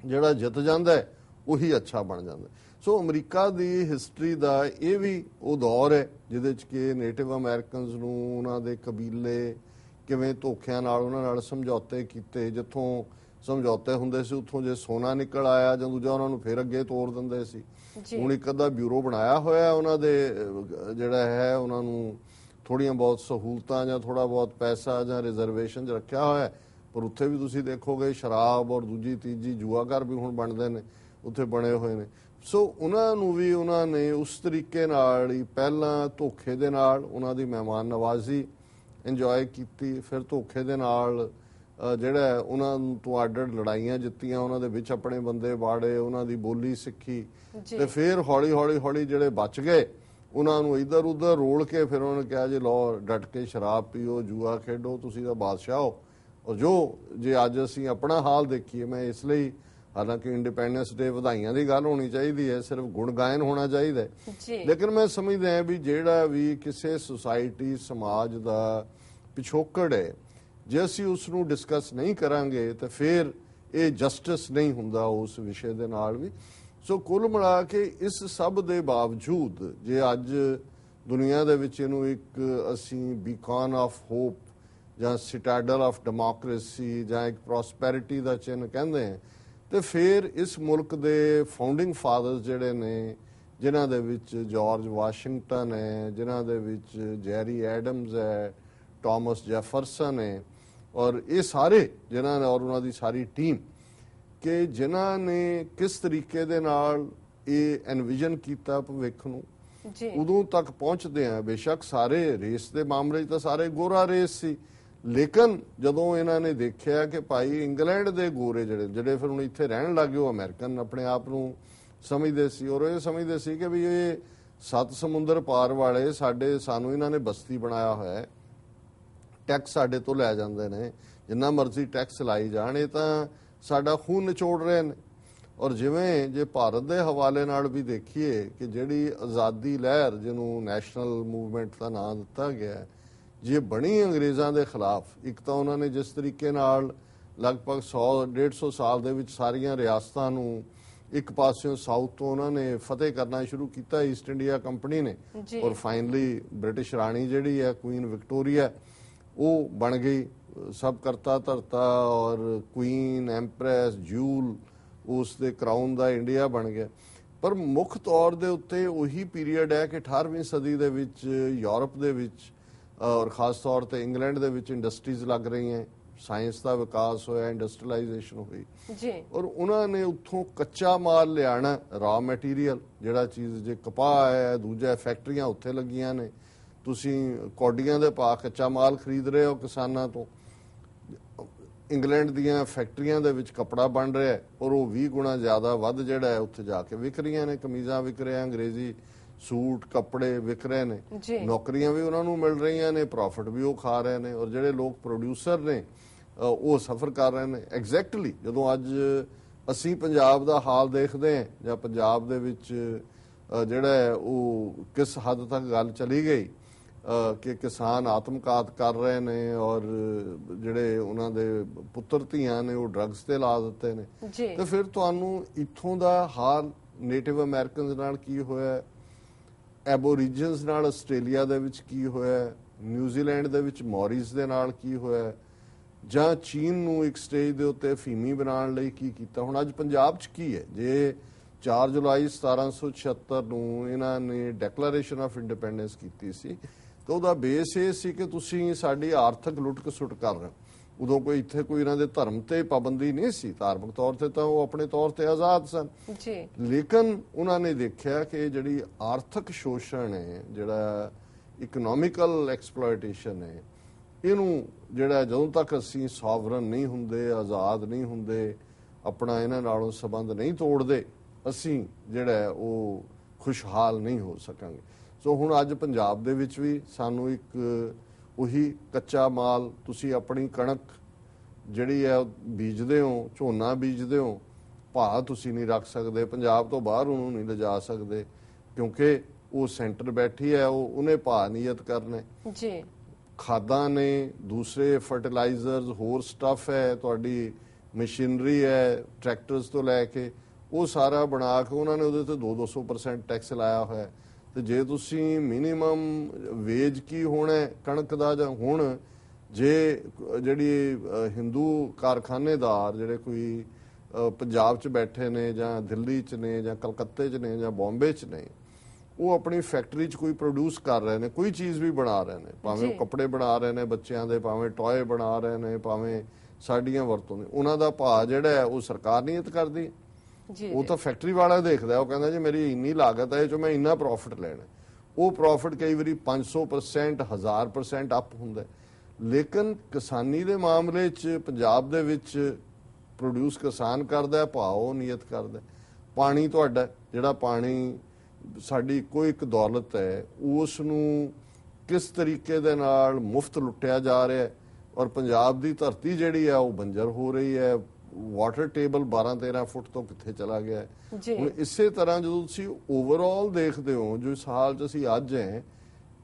ਜਿਹੜਾ ਜਿੱਤ ਜਾਂਦਾ ਹੈ ਉਹੀ ਅੱਛਾ ਬਣ ਜਾਂਦਾ। ਸੋ ਅਮਰੀਕਾ ਦੀ ਹਿਸਟਰੀ ਦਾ ਇਹ ਵੀ ਉਹ ਦੌਰ ਹੈ ਜਿਹਦੇ ਚ ਕਿ ਨੇਟਿਵ ਅਮਰੀਕਨਸ ਨੂੰ ਉਹਨਾਂ ਦੇ ਕਬੀਲੇ ਕਿਵੇਂ ਧੋਖਿਆਂ ਨਾਲ ਉਹਨਾਂ ਨਾਲ ਸਮਝੌਤੇ ਕੀਤੇ ਜਿੱਥੋਂ ਸਮਝੌਤੇ ਹੁੰਦੇ ਸੀ ਉੱਥੋਂ ਜੇ ਸੋਨਾ ਨਿਕਲ ਆਇਆ ਜਾਂ ਦੂਜਾ ਉਹਨਾਂ ਨੂੰ ਫਿਰ ਅੱਗੇ ਤੋੜ ਦਿੰਦੇ ਸੀ। ਹੁਣ ਇੱਕ ਅੱਧਾ ਬਿਊਰੋ ਬਣਾਇਆ ਹੋਇਆ ਉਹਨਾਂ ਦੇ ਜਿਹੜਾ ਹੈ ਉਹਨਾਂ ਨੂੰ ਥੋੜੀਆਂ ਬਹੁਤ ਸਹੂਲਤਾਂ ਜਾਂ ਥੋੜਾ ਬਹੁਤ ਪੈਸਾ ਜਾਂ ਰਿਜ਼ਰਵੇਸ਼ਨ ਰੱਖਿਆ ਹੋਇਆ। ਪਰ ਉੱਥੇ ਵੀ ਤੁਸੀਂ ਦੇਖੋਗੇ ਸ਼ਰਾਬ ਔਰ ਦੂਜੀ ਤੀਜੀ ਜੂਆ ਘਰ ਵੀ ਹੁਣ ਬਣਦੇ ਨੇ ਉੱਥੇ ਬਣੇ ਹੋਏ ਨੇ। ਸੋ ਉਹਨਾਂ ਨੂੰ ਵੀ ਉਹਨਾਂ ਨੇ ਉਸ ਤਰੀਕੇ ਨਾਲ ਹੀ ਪਹਿਲਾਂ ਧੋਖੇ ਦੇ ਨਾਲ ਉਹਨਾਂ ਦੀ ਮਹਿਮਾਨ ਨਵਾਜ਼ੀ ਇੰਜੋਏ ਕੀਤੀ ਫਿਰ ਧੋਖੇ ਦੇ ਨਾਲ ਜਿਹੜਾ ਉਹਨਾਂ ਨੂੰ ਤੋਂ ਆਡਰ ਲੜਾਈਆਂ ਜਿੱਤੀਆਂ ਉਹਨਾਂ ਦੇ ਵਿੱਚ ਆਪਣੇ ਬੰਦੇ ਬਾੜੇ ਉਹਨਾਂ ਦੀ ਬੋਲੀ ਸਿੱਖੀ। ਤੇ ਫਿਰ ਹੌਲੀ ਹੌਲੀ ਹੌਲੀ ਜਿਹੜੇ ਬਚ ਗਏ ਉਹਨਾਂ ਨੂੰ ਇਧਰ ਉਧਰ ਰੋਲ ਕੇ ਫਿਰ ਉਹਨਾਂ ਨੇ ਕਿਹਾ ਜੀ ਲੋ ਡਟ ਕੇ ਸ਼ਰਾਬ ਪੀਓ ਜੂਆ ਖੇਡੋ ਤੁਸੀਂ ਤਾਂ ਬਾਦਸ਼ਾਹ ਹੋ ਔਰ ਜੋ ਜੇ ਅੱਜ ਅਸੀਂ ਆਪਣਾ ਹਾਲ ਦੇਖੀਏ ਮੈਂ ਇਸ ਲਈ ਹਾਲਾਂਕਿ ਇੰਡੀਪੈਂਡੈਂਸ ਡੇ ਵਧਾਈਆਂ ਦੀ ਗੱਲ ਹੋਣੀ ਚਾਹੀਦੀ ਹੈ ਸਿਰਫ ਗੁਣ ਗਾਇਨ ਹੋਣਾ ਚਾਹੀਦਾ ਲੇਕਿਨ ਮੈਂ ਸਮਝਦਾ ਹਾਂ ਵੀ ਜਿਹੜਾ ਵੀ ਕਿਸੇ ਸੁਸਾਇਟੀ ਸਮਾਜ ਦਾ ਪਿਛੋਕੜ ਹੈ ਜੇ ਅਸੀਂ ਉਸ ਨੂੰ ਡਿਸਕਸ ਨਹੀਂ ਕਰਾਂਗੇ ਤਾਂ ਫਿਰ ਇਹ ਜਸਟਿਸ ਨਹੀਂ ਹੁੰਦਾ ਉਸ ਵਿਸ਼ੇ ਦੇ ਨਾਲ ਵੀ। ਸੋ ਕੁੱਲ ਮਿਲਾ ਕੇ ਇਸ ਸਭ ਦੇ ਬਾਵਜੂਦ ਜੇ ਅੱਜ ਦੁਨੀਆ ਦੇ ਵਿੱਚ ਇਹਨੂੰ ਇੱਕ ਅਸੀਂ ਬੀਕਨ ਆਫ ਹੋਪ ਜਾਂ ਸਿਟਾਡਲ ਆਫ ਡੈਮੋਕ੍ਰੇਸੀ ਜਾਂ ਇੱਕ ਪ੍ਰੋਸਪੈਰਿਟੀ ਦਾ ਚਿੰਨ੍ਹ ਕਹਿੰਦੇ ਹਾਂ ਤੇ ਫਿਰ ਇਸ ਮੁਲਕ ਦੇ ਫਾਊਂਡਿੰਗ ਫਾਦਰਸ ਜਿਹੜੇ ਨੇ ਜਿਨ੍ਹਾਂ ਦੇ ਵਿੱਚ ਜਾਰਜ ਵਾਸ਼ਿੰਗਟਨ ਹੈ ਜਿਨ੍ਹਾਂ ਦੇ ਵਿੱਚ ਜੈਰੀ ਐਡਮਜ਼ ਹੈ ਟਾਮਸ ਜੈਫਰਸਨ ਹੈ ਔਰ ਇਹ ਸਾਰੇ ਜਿਨ੍ਹਾਂ ਨੇ ਔਰ ਉਹਨਾਂ ਦੀ ਸਾਰੀ ਟੀਮ ਕਿ ਜਿਨ੍ਹਾਂ ਨੇ ਕਿਸ ਤਰੀਕੇ ਦੇ ਨਾਲ ਇਹ ਐਨਵਿਜ਼ਨ ਕੀਤਾ ਭਵਿੱਖ ਨੂੰ। ਜੀ। ਉਦੋਂ ਤੱਕ ਪਹੁੰਚਦੇ ਆ ਬੇਸ਼ੱਕ ਸਾਰੇ ਰੇਸ ਦੇ ਮਾਮਲੇ 'ਚ ਤਾਂ ਸਾਰੇ ਗੋਰਾ ਰੇਸ ਸੀ। ਲੇਕਿਨ ਜਦੋਂ ਇਹਨਾਂ ਨੇ ਦੇਖਿਆ ਕਿ ਭਾਈ ਇੰਗਲੈਂਡ ਦੇ ਗੋਰੇ ਜਿਹੜੇ ਜਿਹੜੇ ਫਿਰ ਹੁਣ ਇੱਥੇ ਰਹਿਣ ਲੱਗੇ ਉਹ ਅਮਰੀਕਨ ਆਪਣੇ ਆਪ ਨੂੰ ਸਮਝਦੇ ਸੀ ਔਰ ਇਹ ਸਮਝਦੇ ਸੀ ਕਿ ਵੀ ਇਹ ਸੱਤ ਸਮੁੰਦਰ ਪਾਰ ਵਾਲੇ ਸਾਡੇ ਸਾਨੂੰ ਇਹਨਾਂ ਨੇ ਬਸਤੀ ਬਣਾਇਆ ਹੋਇਆ ਹੈ। ਟੈਕਸ ਸਾਡੇ ਤੋਂ ਲੈ ਜਾਂਦੇ ਨੇ। ਜਿੰਨਾ ਮਰਜ਼ੀ ਟੈਕਸ ਲਾਈ ਜਾਣ ਇਹ ਤਾਂ ਸਾਡਾ ਖੂਨ ਨਿਚੋੜ ਰਹੇ ਨੇ। ਔਰ ਜਿਵੇਂ ਜੇ ਭਾਰਤ ਦੇ ਹਵਾਲੇ ਨਾਲ ਵੀ ਦੇਖੀਏ ਕਿ ਜਿਹੜੀ ਆਜ਼ਾਦੀ ਲਹਿਰ ਜਿਹਨੂੰ ਨੈਸ਼ਨਲ ਮੂਵਮੈਂਟ ਦਾ ਨਾਮ ਦਿੱਤਾ ਗਿਆ ਹੈ, ਜੇ ਬਣੀ ਅੰਗਰੇਜ਼ਾਂ ਦੇ ਖਿਲਾਫ ਇੱਕ ਤਾਂ ਉਹਨਾਂ ਨੇ ਜਿਸ ਤਰੀਕੇ ਨਾਲ ਲਗਭਗ 100 150 ਸਾਲ ਦੇ ਵਿੱਚ ਸਾਰੀਆਂ ਰਿਆਸਤਾਂ ਨੂੰ ਇੱਕ ਪਾਸਿਓਂ ਸਾਊਥ ਤੋਂ ਉਹਨਾਂ ਨੇ ਫਤਿਹ ਕਰਨਾ ਸ਼ੁਰੂ ਕੀਤਾ ਈਸਟ ਇੰਡੀਆ ਕੰਪਨੀ ਨੇ। ਔਰ ਫਾਈਨਲੀ ਬ੍ਰਿਟਿਸ਼ ਰਾਣੀ ਜਿਹੜੀ ਹੈ ਕੁਈਨ ਵਿਕਟੋਰੀਆ ਉਹ ਬਣ ਗਈ। ਸਭ ਕਰਤਾ ਧਰਤਾ ਔਰ ਕੁਈਨ ਐਮਪ੍ਰੈਸ ਜੂਲ ਉਸ ਦੇ ਕਰਾਊਨ ਦਾ ਇੰਡੀਆ ਬਣ ਗਿਆ। ਪਰ ਮੁੱਖ ਤੌਰ ਦੇ ਉੱਤੇ ਉਹੀ ਪੀਰੀਅਡ ਹੈ ਕਿ 18ਵੀਂ ਸਦੀ ਦੇ ਵਿੱਚ ਯੂਰਪ ਦੇ ਵਿੱਚ ਔਰ ਖਾਸ ਤੌਰ ਤੇ ਇੰਗਲੈਂਡ ਦੇ ਵਿੱਚ ਇੰਡਸਟਰੀਜ਼ ਲੱਗ ਰਹੀਆਂ ਸਾਇੰਸ ਦਾ ਵਿਕਾਸ ਹੋਇਆ ਇੰਡਸਟਰੀਅਲਾਈਜੇਸ਼ਨ ਹੋਈ। ਜੀ। ਔਰ ਉਹਨਾਂ ਨੇ ਉੱਥੋਂ ਕੱਚਾ ਮਾਲ ਲਿਆਣਾ ਰਾ ਮਟੀਰੀਅਲ ਜਿਹੜਾ ਚੀਜ਼ ਜੇ ਕਪਾਹ ਹੈ ਦੂਜਾ ਫੈਕਟਰੀਆਂ ਉੱਥੇ ਲੱਗੀਆਂ ਨੇ। ਤੁਸੀਂ ਕੌਡੀਆਂ ਦੇ ਪਾ ਕੱਚਾ ਮਾਲ ਖਰੀਦ ਰਹੇ ਹੋ ਕਿਸਾਨਾਂ ਤੋਂ। ਇੰਗਲੈਂਡ ਦੀਆਂ ਫੈਕਟਰੀਆਂ ਦੇ ਵਿੱਚ ਕਪੜਾ ਬਣ ਰਿਹਾ ਔਰ ਉਹ 20 ਗੁਣਾ ਜ਼ਿਆਦਾ ਵੱਧ ਜਿਹੜਾ ਹੈ ਉੱਥੇ ਜਾ ਕੇ ਵਿਕ ਰਹੀਆਂ ਨੇ ਕਮੀਜ਼ਾਂ ਵਿਕ ਰਹੀਆਂ ਅੰਗਰੇਜ਼ੀ ਸੂਟ ਕੱਪੜੇ ਵਿਕ ਰਹੇ ਨੇ। ਨੌਕਰੀਆਂ ਵੀ ਉਹਨਾਂ ਨੂੰ ਮਿਲ ਰਹੀਆਂ ਨੇ ਪ੍ਰੋਫਿਟ ਵੀ ਉਹ ਖਾ ਰਹੇ ਨੇ ਔਰ ਜਿਹੜੇ ਲੋਕ ਪ੍ਰੋਡਿਊਸਰ ਨੇ ਉਹ ਸਫਰ ਕਰ ਰਹੇ ਨੇ। ਐਗਜ਼ੈਕਟਲੀ ਜਦੋਂ ਅੱਜ ਅਸੀਂ ਪੰਜਾਬ ਦਾ ਹਾਲ ਦੇਖਦੇ ਹਾਂ ਜਾਂ ਪੰਜਾਬ ਦੇ ਵਿੱਚ ਜਿਹੜਾ ਹੈ ਉਹ ਕਿਸ ਹੱਦ ਤੱਕ ਗੱਲ ਚਲੀ ਗਈ ਕਿ ਕਿਸਾਨ ਆਤਮਘਾਤ ਕਰ ਰਹੇ ਨੇ ਔਰ ਜਿਹੜੇ ਉਹਨਾਂ ਦੇ ਪੁੱਤਰ ਧੀਆਂ ਨੇ ਉਹ ਡਰੱਗਸ ਤੇ ਲਾ ਦਿੱਤੇ ਨੇ। ਤੇ ਫਿਰ ਤੁਹਾਨੂੰ ਇੱਥੋਂ ਦਾ ਹਾਲ ਨੇਟਿਵ ਅਮਰੀਕਨਸ ਨਾਲ ਕੀ ਹੋਇਆ? ਐਬੋਰੀਜਨਸ ਨਾਲ ਆਸਟ੍ਰੇਲੀਆ ਦੇ ਵਿੱਚ ਕੀ ਹੋਇਆ ਨਿਊਜ਼ੀਲੈਂਡ ਦੇ ਵਿੱਚ ਮੌਰੀਸ ਦੇ ਨਾਲ ਕੀ ਹੋਇਆ, ਜਾਂ ਚੀਨ ਨੂੰ ਇੱਕ ਸਟੇਜ ਦੇ ਉੱਤੇ ਫੀਮੀ ਬਣਾਉਣ ਲਈ ਕੀ ਕੀਤਾ? ਹੁਣ ਅੱਜ ਪੰਜਾਬ 'ਚ ਕੀ ਹੈ? ਜੇ 4 ਜੁਲਾਈ 1776 ਨੂੰ ਇਹਨਾਂ ਨੇ ਡੈਕਲੇਰੇਸ਼ਨ ਆਫ ਇੰਡੀਪੈਂਡੈਂਸ ਕੀਤੀ ਸੀ, ਤਾਂ ਉਹਦਾ ਬੇਸ ਇਹ ਸੀ ਕਿ ਤੁਸੀਂ ਸਾਡੀ ਆਰਥਿਕ ਲੁੱਟ ਖਸੁੱਟ ਕਰ ਰਹੇ ਹੋ। ਉਦੋਂ ਕੋਈ ਇੱਥੇ ਕੋਈ ਇਹਨਾਂ ਦੇ ਧਰਮ ਤੇ ਪਾਬੰਦੀ ਨਹੀਂ ਸੀ। ਧਾਰਮਿਕ ਤੌਰ ਤੇ ਤਾਂ ਉਹ ਆਪਣੇ ਤੌਰ ਤੇ ਆਜ਼ਾਦ ਸਨ। ਜੀ। ਲੇਕਿਨ ਉਹਨਾਂ ਨੇ ਦੇਖਿਆ ਕਿ ਜਿਹੜੀ ਆਰਥਿਕ ਸ਼ੋਸ਼ਣ ਹੈ ਜਿਹੜਾ ਇਕਨੋਮਿਕਲ ਐਕਸਪਲੋਇਟੇਸ਼ਨ ਹੈ ਇਹਨੂੰ ਜਿਹੜਾ ਜਦੋਂ ਤੱਕ ਅਸੀਂ ਸੋਵਰਨ ਨਹੀਂ ਹੁੰਦੇ ਆਜ਼ਾਦ ਨਹੀਂ ਹੁੰਦੇ ਆਪਣਾ ਇਹਨਾਂ ਨਾਲੋਂ ਸਬੰਧ ਨਹੀਂ ਤੋੜਦੇ ਅਸੀਂ ਜਿਹੜਾ ਉਹ ਖੁਸ਼ਹਾਲ ਨਹੀਂ ਹੋ ਸਕਾਂਗੇ। ਸੋ ਹੁਣ ਅੱਜ ਪੰਜਾਬ ਦੇ ਵਿੱਚ ਵੀ ਸਾਨੂੰ ਇੱਕ ਉਹੀ ਕੱਚਾ ਮਾਲ ਤੁਸੀਂ ਆਪਣੀ ਕਣਕ ਜਿਹੜੀ ਹੈ ਬੀਜਦੇ ਹੋ ਝੋਨਾ ਬੀਜਦੇ ਹੋ ਭਾਅ ਤੁਸੀਂ ਨਹੀਂ ਰੱਖ ਸਕਦੇ ਪੰਜਾਬ ਤੋਂ ਬਾਹਰ ਉਹਨੂੰ ਨਹੀਂ ਲਿਜਾ ਸਕਦੇ ਕਿਉਂਕਿ ਉਹ ਸੈਂਟਰ ਬੈਠੀ ਹੈ ਉਹ ਉਹਨੇ ਭਾਅ ਨਿਯਤ ਕਰਨੇ ਜੀ ਖਾਦਾਂ ਨੇ ਦੂਸਰੇ ਫਰਟੀਲਾਈਜ਼ਰਸ ਹੋਰ ਸਟੱਫ ਹੈ ਤੁਹਾਡੀ ਮਸ਼ੀਨਰੀ ਹੈ ਟਰੈਕਟਰਸ ਤੋਂ ਲੈ ਕੇ ਉਹ ਸਾਰਾ ਬਣਾ ਕੇ ਉਹਨਾਂ ਨੇ ਉਹਦੇ ਤੇ 2-200% ਟੈਕਸ ਲਾਇਆ ਹੋਇਆ ਹੈ। ਤੇ ਜੇ ਤੁਸੀਂ ਮਿਨੀਮਮ ਵੇਜ ਕੀ ਹੋਣਾ ਕਣਕ ਦਾ ਜਾਂ ਹੁਣ ਜੇ ਜਿਹੜੀ ਹਿੰਦੂ ਕਾਰਖਾਨੇਦਾਰ ਜਿਹੜੇ ਕੋਈ ਪੰਜਾਬ 'ਚ ਬੈਠੇ ਨੇ ਜਾਂ ਦਿੱਲੀ 'ਚ ਨੇ ਜਾਂ ਕਲਕੱਤੇ 'ਚ ਨੇ ਜਾਂ ਬੰਬੇ 'ਚ ਨੇ ਉਹ ਆਪਣੀ ਫੈਕਟਰੀ 'ਚ ਕੋਈ ਪ੍ਰੋਡਿਊਸ ਕਰ ਰਹੇ ਨੇ ਕੋਈ ਚੀਜ਼ ਵੀ ਬਣਾ ਰਹੇ ਨੇ ਭਾਵੇਂ ਉਹ। ਕੱਪੜੇ ਬਣਾ ਰਹੇ ਨੇ ਬੱਚਿਆਂ ਦੇ ਭਾਵੇਂ ਟੌਏ ਬਣਾ ਰਹੇ ਨੇ ਭਾਵੇਂ ਸਾਡੀਆਂ ਵਰਤੋਂ ਨੇ ਉਹਨਾਂ ਦਾ ਭਾਅ ਜਿਹੜਾ ਹੈ ਉਹ ਸਰਕਾਰ ਨਿਯਤ ਕਰਦੀ ਹੈ ਜੀ ਉਹ ਤਾਂ ਫੈਕਟਰੀ ਵਾਲਾ ਦੇਖਦਾ ਉਹ ਕਹਿੰਦਾ ਜੀ ਮੇਰੀ ਇੰਨੀ ਲਾਗਤ ਹੈ ਇਹ ਚੋਂ ਮੈਂ ਇੰਨਾ ਪ੍ਰੋਫਿਟ ਲੈਣਾ। ਉਹ ਪ੍ਰੋਫਿਟ ਕਈ ਵਾਰੀ 500% 1000% ਅਪ ਹੁੰਦਾ। ਲੇਕਿਨ ਕਿਸਾਨੀ ਦੇ ਮਾਮਲੇ 'ਚ ਪੰਜਾਬ ਦੇ ਵਿੱਚ ਪ੍ਰੋਡਿਊਸ ਕਿਸਾਨ ਕਰਦਾ ਹੈ ਉਹ ਨਿਯਤ ਕਰਦਾ। ਪਾਣੀ ਤੁਹਾਡਾ ਜਿਹੜਾ ਪਾਣੀ ਸਾਡੀ ਕੋਈ ਇੱਕ ਦੌਲਤ ਹੈ ਉਸ ਨੂੰ ਕਿਸ ਤਰੀਕੇ ਦੇ ਨਾਲ ਮੁਫਤ ਲੁੱਟਿਆ ਜਾ ਰਿਹਾ ਹੈ ਔਰ ਪੰਜਾਬ ਦੀ ਧਰਤੀ ਜਿਹੜੀ ਹੈ ਉਹ ਬੰਜਰ ਹੋ ਰਹੀ ਹੈ ਵਾਟਰ ਟੇਬਲ 12 13 ਫੁੱਟ ਤੋਂ ਕਿੱਥੇ ਚਲਾ ਗਿਆ ਹੈ। ਹੁਣ ਇਸੇ ਤਰ੍ਹਾਂ ਜਦੋਂ ਤੁਸੀਂ ਓਵਰਆਲ ਦੇਖਦੇ ਹੋ ਜੋ ਇਸ ਹਾਲ 'ਚ ਅਸੀਂ ਅੱਜ ਹੈ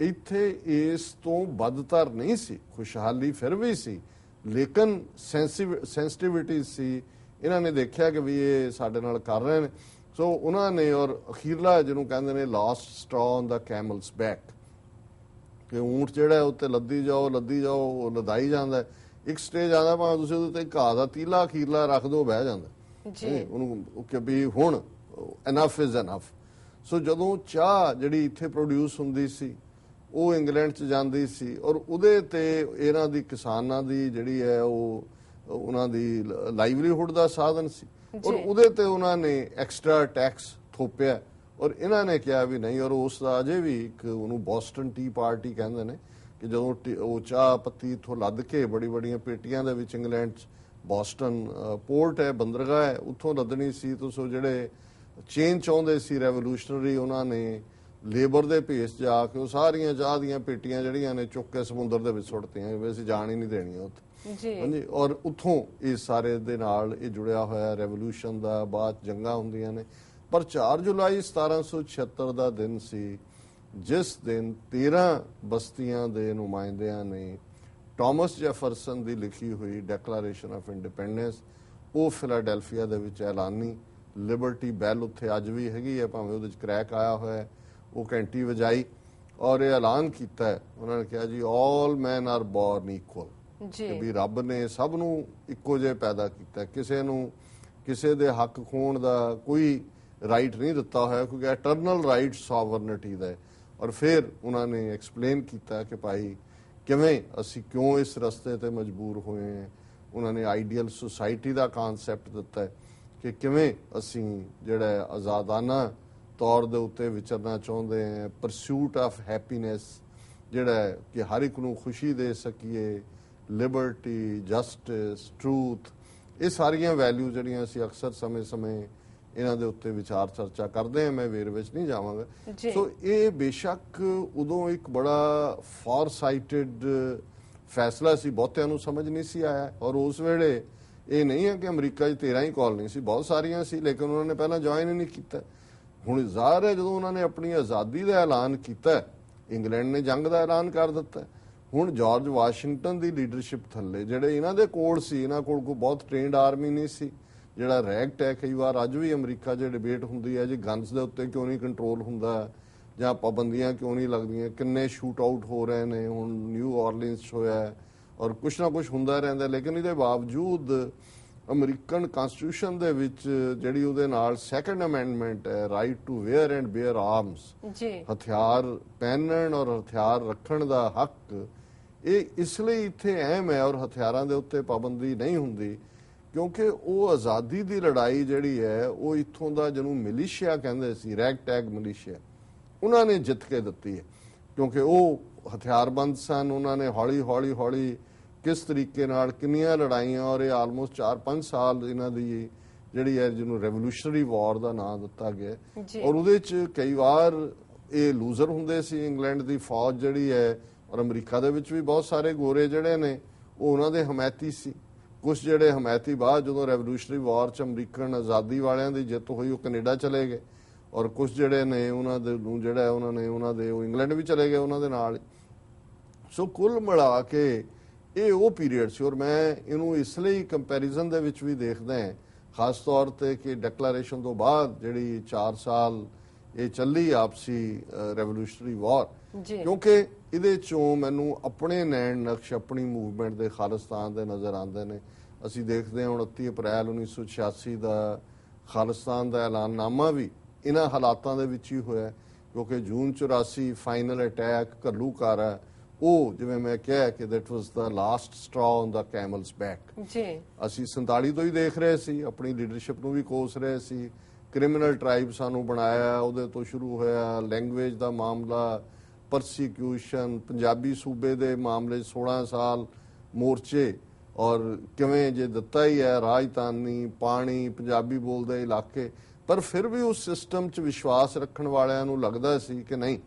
ਇੱਥੇ ਇਸ ਤੋਂ ਬਦਤਰ ਨਹੀਂ ਸੀ ਖੁਸ਼ਹਾਲੀ ਫਿਰ ਵੀ ਸੀ ਲੇਕਿਨ ਸੈਂਸਿਟਿਵਿਟੀ ਸੀ। ਇਹਨਾਂ ਨੇ ਦੇਖਿਆ ਕਿ ਵੀ ਇਹ ਸਾਡੇ ਨਾਲ ਕਰ ਰਹੇ ਨੇ। ਸੋ ਉਹਨਾਂ ਨੇ ਔਰ ਅਖੀਰਲਾ ਜਿਹਨੂੰ ਕਹਿੰਦੇ ਨੇ last straw on the camel's back ਕਿ ਊਂਟ ਜਿਹੜਾ ਉੱਤੇ ਲੱਦੀ ਜਾਓ ਲੱਦੀ ਜਾਓ ਉਹ ਲਦਾਈ ਜਾਂਦਾ ਹੈ। ਇੱਕ ਸਟੇਜ ਆਉਂਦਾ ਭਾਵੇਂ ਤੁਸੀਂ ਉਹਦੇ ਤੇ ਘਾਹ ਦਾ ਤੀਲਾ ਅਖੀਰਲਾ ਰੱਖ ਦਿਓ ਬਹਿ ਜਾਂਦਾ। ਜੀ। ਉਹਨੂੰ ਉਹ ਕਿ ਵੀ ਹੁਣ ਐਨਫ ਇਜ਼ ਐਨਫ ਸੋ ਜਦੋਂ ਚਾਹ ਜਿਹੜੀ ਇੱਥੇ ਪ੍ਰੋਡਿਊਸ ਹੁੰਦੀ ਸੀ ਉਹ ਇੰਗਲੈਂਡ ਚ ਜਾਂਦੀ ਸੀ ਔਰ ਉਹਦੇ ਤੇ ਇਹਨਾਂ ਦੀ ਕਿਸਾਨਾਂ ਦੀ ਜਿਹੜੀ ਹੈ ਉਹ ਉਹਨਾਂ ਦੀ ਲਾਈਵਲੀਹੁੱਡ ਦਾ ਸਾਧਨ ਸੀ। ਔਰ। ਉਹਦੇ ਤੇ ਉਹਨਾਂ ਨੇ ਐਕਸਟਰਾ ਟੈਕਸ ਥੋਪਿਆ ਔਰ ਇਹਨਾਂ ਨੇ ਕਿਹਾ ਵੀ ਨਹੀਂ ਔਰ ਉਸ ਦਾ ਅਜੇ ਵੀ ਇੱਕ ਉਹਨੂੰ ਬੋਸਟਨ ਟੀ ਪਾਰਟੀ ਕਹਿੰਦੇ ਨੇ ਕਿ ਜਦੋਂ ਉਹ ਚਾਹ ਪੱਤੀ ਇਥੋਂ ਲੱਦ ਕੇ ਬੜੀ ਬੜੀਆਂ ਪੇਟੀਆਂ ਦੇ ਵਿੱਚ ਇੰਗਲੈਂਡ ਚ ਬੋਸਟਨ ਪੋਰਟ ਹੈ ਬੰਦਰਗਾਹ ਹੈ ਉੱਥੋਂ ਲੱਦਣੀ ਸੀ ਤੋਂ ਸੋ ਜਿਹੜੇ ਚੇਂਜ ਚਾਹੁੰਦੇ ਸੀ ਰੈਵੋਲੂਸ਼ਨਰੀ ਉਹਨਾਂ ਨੇ ਲੇਬਰ ਦੇ ਭੇਸ ਜਾ ਕੇ ਉਹ ਸਾਰੀਆਂ ਚਾਹ ਦੀਆਂ ਪੇਟੀਆਂ ਜਿਹੜੀਆਂ ਨੇ ਚੁੱਕ ਕੇ ਸਮੁੰਦਰ ਦੇ ਵਿੱਚ ਸੁੱਟਤੀਆਂ ਵੀ ਅਸੀਂ ਜਾਣ ਹੀ ਨਹੀਂ ਦੇਣੀਆਂ ਉੱਥੇ। ਜੀ। ਹਾਂਜੀ ਔਰ ਉੱਥੋਂ ਇਹ ਸਾਰੇ ਦੇ ਨਾਲ ਇਹ ਜੁੜਿਆ ਹੋਇਆ ਰੈਵੋਲੂਸ਼ਨ ਦਾ ਬਾਅਦ ਜੰਗਾਂ ਹੁੰਦੀਆਂ ਨੇ। ਪਰ 4 ਜੁਲਾਈ 1776 ਦਾ ਦਿਨ ਸੀ ਜਿਸ ਦਿਨ 13 ਬਸਤੀਆਂ ਦੇ ਨੁਮਾਇੰਦਿਆਂ ਨੇ ਟਾਮਸ ਜੈਫਰਸਨ ਦੀ ਲਿਖੀ ਹੋਈ ਡੈਕਲੇਰੇਸ਼ਨ ਆਫ ਇੰਡੀਪੈਂਡੈਂਸ ਉਹ ਫਿਲਾਡੈਲਫੀਆ ਦੇ ਵਿੱਚ ਐਲਾਨੀ। ਲਿਬਰਟੀ ਬੈਲ ਉੱਥੇ ਅੱਜ ਵੀ ਹੈਗੀ ਹੈ ਭਾਵੇਂ ਉਹਦੇ ਵਿੱਚ ਕ੍ਰੈਕ ਆਇਆ ਹੋਇਆ ਹੈ ਉਹ ਘੰਟੀ ਵਜਾਈ ਔਰ ਇਹ ਐਲਾਨ ਕੀਤਾ ਹੈ। ਉਹਨਾਂ ਨੇ ਕਿਹਾ ਜੀ all men are born equal ਕਿ ਜੀ ਵੀ ਰੱਬ ਨੇ ਸਭ ਨੂੰ ਇੱਕੋ ਜਿਹਾ ਪੈਦਾ ਕੀਤਾ। ਕਿਸੇ ਨੂੰ ਕਿਸੇ ਦੇ ਹੱਕ ਖੋਣ ਦਾ ਕੋਈ ਰਾਈਟ ਨਹੀਂ ਦਿੱਤਾ ਹੋਇਆ ਕਿਉਂਕਿ ਐਟਰਨਲ ਰਾਈਟ ਸੋਵਰਨਿਟੀ ਦਾ ਹੈ। ਔਰ ਫਿਰ ਉਹਨਾਂ ਨੇ ਐਕਸਪਲੇਨ ਕੀਤਾ ਕਿ ਭਾਈ ਕਿਵੇਂ ਅਸੀਂ ਕਿਉਂ ਇਸ ਰਸਤੇ ਤੇ ਮਜਬੂਰ ਹੋਏ ਹਾਂ। ਉਹਨਾਂ ਨੇ ਆਈਡੀਅਲ ਸੁਸਾਇਟੀ ਦਾ ਕਨਸੈਪਟ ਦਿੱਤਾ ਹੈ ਕਿ ਕਿਵੇਂ ਅਸੀਂ ਜਿਹੜਾ ਆਜ਼ਾਦਾਨਾ ਤੌਰ ਦੇ ਉੱਤੇ ਵਿਚਰਨਾ ਚਾਹੁੰਦੇ ਹਾਂ। ਪਰਸੂਟ ਆਫ ਹੈਪੀਨੈਸ ਜਿਹੜਾ ਕਿ ਹਰ ਇੱਕ ਨੂੰ ਖੁਸ਼ੀ ਦੇ ਸਕੀਏ। ਲਿਬਰਟੀ ਜਸਟਿਸ ਟਰੂਥ ਇਹ ਸਾਰੀਆਂ ਵੈਲਿਊ ਜਿਹੜੀਆਂ ਅਸੀਂ ਅਕਸਰ ਸਮੇਂ-ਸਮੇਂ ਇਹਨਾਂ ਦੇ ਉੱਤੇ ਵਿਚਾਰ ਚਰਚਾ ਕਰਦੇ ਹਾਂ ਮੈਂ ਵੇਰ ਵਿੱਚ ਨਹੀਂ ਜਾਵਾਂਗਾ। ਸੋ ਇਹ ਬੇਸ਼ੱਕ ਉਦੋਂ ਇੱਕ ਬੜਾ ਫਾਰਸਾਈਟਡ ਫੈਸਲਾ ਸੀ ਬਹੁਤਿਆਂ ਨੂੰ ਸਮਝ ਨਹੀਂ ਸੀ ਆਇਆ। ਔਰ ਉਸ ਵੇਲੇ ਇਹ ਨਹੀਂ ਹੈ ਕਿ ਅਮਰੀਕਾ 'ਚ 13 ਹੀ ਕਾਲਨੀ ਸੀ ਬਹੁਤ ਸਾਰੀਆਂ ਸੀ ਲੇਕਿਨ ਉਹਨਾਂ ਨੇ ਪਹਿਲਾਂ ਜੁਆਇਨ ਹੀ ਨਹੀਂ ਕੀਤਾ। ਹੁਣ ਜ਼ਾਹਰ ਹੈ ਜਦੋਂ ਉਹਨਾਂ ਨੇ ਆਪਣੀ ਆਜ਼ਾਦੀ ਦਾ ਐਲਾਨ ਕੀਤਾ ਇੰਗਲੈਂਡ ਨੇ ਜੰਗ ਦਾ ਐਲਾਨ ਕਰ ਦਿੱਤਾ। ਹੁਣ ਜਾਰਜ ਵਾਸ਼ਿੰਗਟਨ ਦੀ ਲੀਡਰਸ਼ਿਪ ਥੱਲੇ ਜਿਹੜੇ ਇਹਨਾਂ ਦੇ ਕੋਲ ਸੀ ਇਹਨਾਂ ਕੋਲ ਕੋਈ ਬਹੁਤ ਟ੍ਰੇਨਡ ਆਰਮੀ ਨਹੀਂ ਸੀ। ਜਿਹੜਾ ਰੈਗਟ ਹੈ ਕਈ ਵਾਰ ਅੱਜ ਵੀ ਅਮਰੀਕਾ 'ਚ ਡਿਬੇਟ ਹੁੰਦੀ ਹੈ ਜੀ ਗਨਸ ਦੇ ਉੱਤੇ ਕਿਉਂ ਨਹੀਂ ਕੰਟਰੋਲ ਹੁੰਦਾ? ਜਾਂ ਪਾਬੰਦੀਆਂ ਕਿਉਂ ਨਹੀਂ ਲੱਗਦੀਆਂ? ਕਿੰਨੇ ਸ਼ੂਟ ਆਊਟ ਹੋ ਰਹੇ ਨੇ? ਹੁਣ ਨਿਊ ਆਰਲੀਨਸ 'ਚ ਹੋਇਆ ਔਰ ਕੁਛ ਨਾ ਕੁਛ ਹੁੰਦਾ ਰਹਿੰਦਾ ਲੇਕਿਨ ਇਹਦੇ ਬਾਵਜੂਦ ਅਮਰੀਕਨ ਕਨਸਟੀਟਿਊਸ਼ਨ ਦੇ ਵਿੱਚ ਜਿਹੜੀ ਉਹਦੇ ਨਾਲ ਸੈਕੰਡ ਅਮੈਂਡਮੈਂਟ ਹੈ right to wear and bear arms ਜੀ। ਹਥਿਆਰ ਪਹਿਨਣ ਔਰ ਹਥਿਆਰ ਰੱਖਣ ਦਾ ਹੱਕ ਇਹ ਇਸ ਲਈ ਇੱਥੇ ਅਹਿਮ ਹੈ ਔਰ ਹਥਿਆਰਾਂ ਦੇ ਉੱਤੇ ਪਾਬੰਦੀ ਨਹੀਂ ਹੁੰਦੀ। ਕਿਉਂਕਿ ਉਹ ਆਜ਼ਾਦੀ ਦੀ ਲੜਾਈ ਜਿਹੜੀ ਹੈ ਉਹ ਇੱਥੋਂ ਦਾ ਜਿਹਨੂੰ ਮਿਲੀਸ਼ੀਆ ਕਹਿੰਦੇ ਸੀ ਰੈਗ ਟੈਗ ਮਿਲੀਸ਼ੀਆ ਉਹਨਾਂ ਨੇ ਜਿੱਤ ਕੇ ਦਿੱਤੀ ਹੈ। ਕਿਉਂਕਿ ਉਹ ਹਥਿਆਰਬੰਦ ਸਨ ਉਹਨਾਂ ਨੇ ਹੌਲੀ ਹੌਲੀ ਹੌਲੀ ਕਿਸ ਤਰੀਕੇ ਨਾਲ ਕਿੰਨੀਆਂ ਲੜਾਈਆਂ ਔਰ ਇਹ ਆਲਮੋਸਟ 4-5 ਸਾਲ ਇਹਨਾਂ ਦੀ ਜਿਹੜੀ ਹੈ ਜਿਹਨੂੰ ਰੈਵੋਲੂਸ਼ਨਰੀ ਵਾਰ ਦਾ ਨਾਮ ਦਿੱਤਾ ਗਿਆ। ਔਰ ਉਹਦੇ ਚ ਕਈ ਵਾਰ ਇਹ ਲੂਜ਼ਰ ਹੁੰਦੇ ਸੀ ਇੰਗਲੈਂਡ ਦੀ ਫੌਜ ਜਿਹੜੀ ਹੈ ਔਰ ਅਮਰੀਕਾ ਦੇ ਵਿੱਚ ਵੀ ਬਹੁਤ ਸਾਰੇ ਗੋਰੇ ਜਿਹੜੇ ਨੇ ਉਹ ਉਹਨਾਂ ਦੇ ਹਮਾਇਤੀ ਸੀ। ਕੁਝ ਜਿਹੜੇ ਹਮਾਇਤੀ ਬਾਅਦ ਜਦੋਂ ਰੈਵੋਲੂਸ਼ਨਰੀ ਵਾਰ ਚ ਅਮਰੀਕਨ ਆਜ਼ਾਦੀ ਵਾਲਿਆਂ ਦੀ ਜਿੱਤ ਹੋਈ, ਉਹ ਕੈਨੇਡਾ ਚਲੇ ਗਏ। ਔਰ ਕੁਝ ਜਿਹੜੇ ਨੇ ਉਹਨਾਂ ਦੇ ਨੂੰ ਜਿਹੜਾ ਉਹਨਾਂ ਨੇ ਉਹਨਾਂ ਦੇ, ਉਹ ਇੰਗਲੈਂਡ ਵੀ ਚਲੇ ਗਏ ਉਹਨਾਂ ਦੇ ਨਾਲ। ਸੋ ਕੁੱਲ ਮਿਲਾ ਕੇ ਇਹ ਉਹ ਪੀਰੀਅਡ ਸੀ। ਔਰ ਮੈਂ ਇਹਨੂੰ ਇਸ ਲਈ ਕੰਪੈਰੀਜ਼ਨ ਦੇ ਵਿੱਚ ਵੀ ਦੇਖਦਾ ਹਾਂ, ਖਾਸ ਤੌਰ ਤੇ ਕਿ ਡੈਕਲੇਰੇਸ਼ਨ ਤੋਂ ਬਾਅਦ ਜਿਹੜੀ 4 ਸਾਲ ਇਹ ਚੱਲੀ ਆਪਸੀ ਰੈਵੋਲੂਸ਼ਨਰੀ ਵਾਰ ਕਿਉਂਕਿ ਇਹਦੇ ਚੋਂ ਮੈਨੂੰ ਆਪਣੇ ਨੈਣ ਨਕਸ਼ ਆਪਣੀ ਮੂਵਮੈਂਟ ਦੇ ਖਾਲਿਸਤਾਨ ਦੇ ਨਜ਼ਰ ਆਉਂਦੇ ਨੇ। ਅਸੀਂ ਦੇਖਦੇ ਹਾਂ 29 ਅਪ੍ਰੈਲ 1986 ਦਾ ਖਾਲਿਸਤਾਨ ਦਾ ਐਲਾਨਨਾਮਾ ਵੀ ਇਹਨਾਂ ਹਾਲਾਤਾਂ ਦੇ ਵਿੱਚ ਹੀ ਹੋਇਆ ਕਿਉਂਕਿ ਜੂਨ 84 ਫਾਈਨਲ ਅਟੈਕ ਹੈ ਉਹ ਜਿਵੇਂ ਮੈਂ ਕਿਹਾ ਕਿ that was the last straw on the camel's back ਜੀ। ਅਸੀਂ 47 ਤੋਂ ਹੀ ਦੇਖ ਰਹੇ ਸੀ ਆਪਣੀ ਲੀਡਰਸ਼ਿਪ ਨੂੰ ਵੀ ਕੋਸ ਰਹੇ ਸੀ। ਕ੍ਰਿਮੀਨਲ ਟ੍ਰਾਈਬ ਸਾਨੂੰ ਬਣਾਇਆ ਉਹਦੇ ਤੋਂ ਸ਼ੁਰੂ ਹੋਇਆ ਲੈਂਗੁਏਜ ਦਾ ਮਾਮਲਾ ਪਰਸੀਕਿਊਸ਼ਨ ਪੰਜਾਬੀ ਸੂਬੇ ਦੇ ਮਾਮਲੇ 'ਚ 16 ਸਾਲ ਮੋਰਚੇ ਔਰ ਕਿਵੇਂ ਜੇ ਦਿੱਤਾ ਹੀ ਹੈ ਰਾਜਧਾਨੀ ਪਾਣੀ ਪੰਜਾਬੀ ਬੋਲਦੇ ਇਲਾਕੇ ਪਰ ਫਿਰ ਵੀ ਉਸ ਸਿਸਟਮ 'ਚ ਵਿਸ਼ਵਾਸ ਰੱਖਣ ਵਾਲਿਆਂ ਨੂੰ ਲੱਗਦਾ ਸੀ ਕਿ ਨਹੀਂ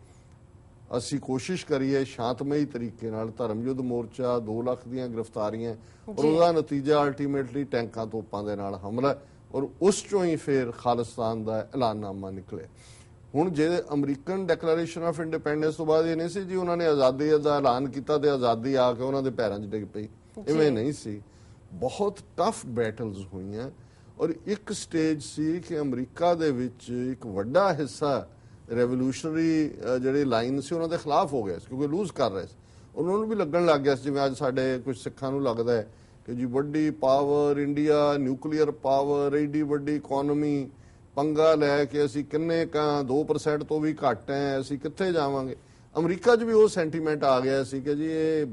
ਅਸੀਂ ਕੋਸ਼ਿਸ਼ ਕਰੀਏ ਸ਼ਾਂਤਮਈ ਤਰੀਕੇ ਨਾਲ ਧਰਮ ਯੁੱਧ ਮੋਰਚਾ 2 ਲੱਖ ਦੀਆਂ ਗ੍ਰਿਫਤਾਰੀਆਂ। ਉਹਦਾ ਨਤੀਜਾ ਅਲਟੀਮੇਟਲੀ ਟੈਂਕਾਂ ਤੋਪਾਂ ਦੇ ਨਾਲ ਹਮਲਾ ਔਰ ਉਸ ਚੋਂ ਹੀ ਫਿਰ ਖਾਲਿਸਤਾਨ ਦਾ ਐਲਾਨਨਾਮਾ ਨਿਕਲਿਆ। ਹੁਣ ਜੇ ਅਮਰੀਕਨ ਡੈਕਲੇਰੇਸ਼ਨ ਆਫ ਇੰਡੀਪੈਂਡੈਂਸ ਤੋਂ ਬਾਅਦ ਇਹ ਨਹੀਂ ਸੀ ਜੀ ਉਹਨਾਂ ਨੇ ਆਜ਼ਾਦੀ ਦਾ ਐਲਾਨ ਕੀਤਾ ਤੇ ਆਜ਼ਾਦੀ ਆ ਕੇ ਉਹਨਾਂ ਦੇ ਪੈਰਾਂ 'ਚ ਡਿੱਗ ਪਈ। ਇਵੇਂ ਨਹੀਂ ਸੀ। ਬਹੁਤ ਟਫ ਬੈਟਲਸ ਹੋਈਆਂ ਔਰ ਇੱਕ ਸਟੇਜ ਸੀ ਕਿ ਅਮਰੀਕਾ ਦੇ ਵਿੱਚ ਇੱਕ ਵੱਡਾ ਹਿੱਸਾ ਰੈਵੋਲੂਸ਼ਨਰੀ ਜਿਹੜੇ ਲਾਈਨ ਸੀ ਉਹਨਾਂ ਦੇ ਖਿਲਾਫ ਹੋ ਗਿਆ ਸੀ ਕਿਉਂਕਿ ਲੂਜ਼ ਕਰ ਰਹੇ ਸੀ। ਉਹਨਾਂ ਨੂੰ ਵੀ ਲੱਗਣ ਲੱਗ ਗਿਆ ਸੀ ਜਿਵੇਂ ਅੱਜ ਸਾਡੇ ਕੁਝ ਸਿੱਖਾਂ ਨੂੰ ਲੱਗਦਾ ਹੈ ਕਿ ਜੀ ਵੱਡੀ ਪਾਵਰ ਇੰਡੀਆ ਨਿਊਕਲੀਅਰ ਪਾਵਰ ਏਡੀ ਵੱਡੀ ਇਕਨੋਮੀ ਪੰਗਾ ਲੈ ਕੇ ਅਸੀਂ ਕਿੰਨੇ ਕਾਂ 2% ਤੋਂ ਵੀ ਘੱਟ ਹੈ ਅਸੀਂ ਕਿੱਥੇ ਜਾਵਾਂਗੇ? ਅਮਰੀਕਾ 'ਚ ਵੀ ਉਹ ਸੈਂਟੀਮੈਂਟ ਆ ਗਿਆ ਸੀ ਕਿ ਜੀ ਇਹ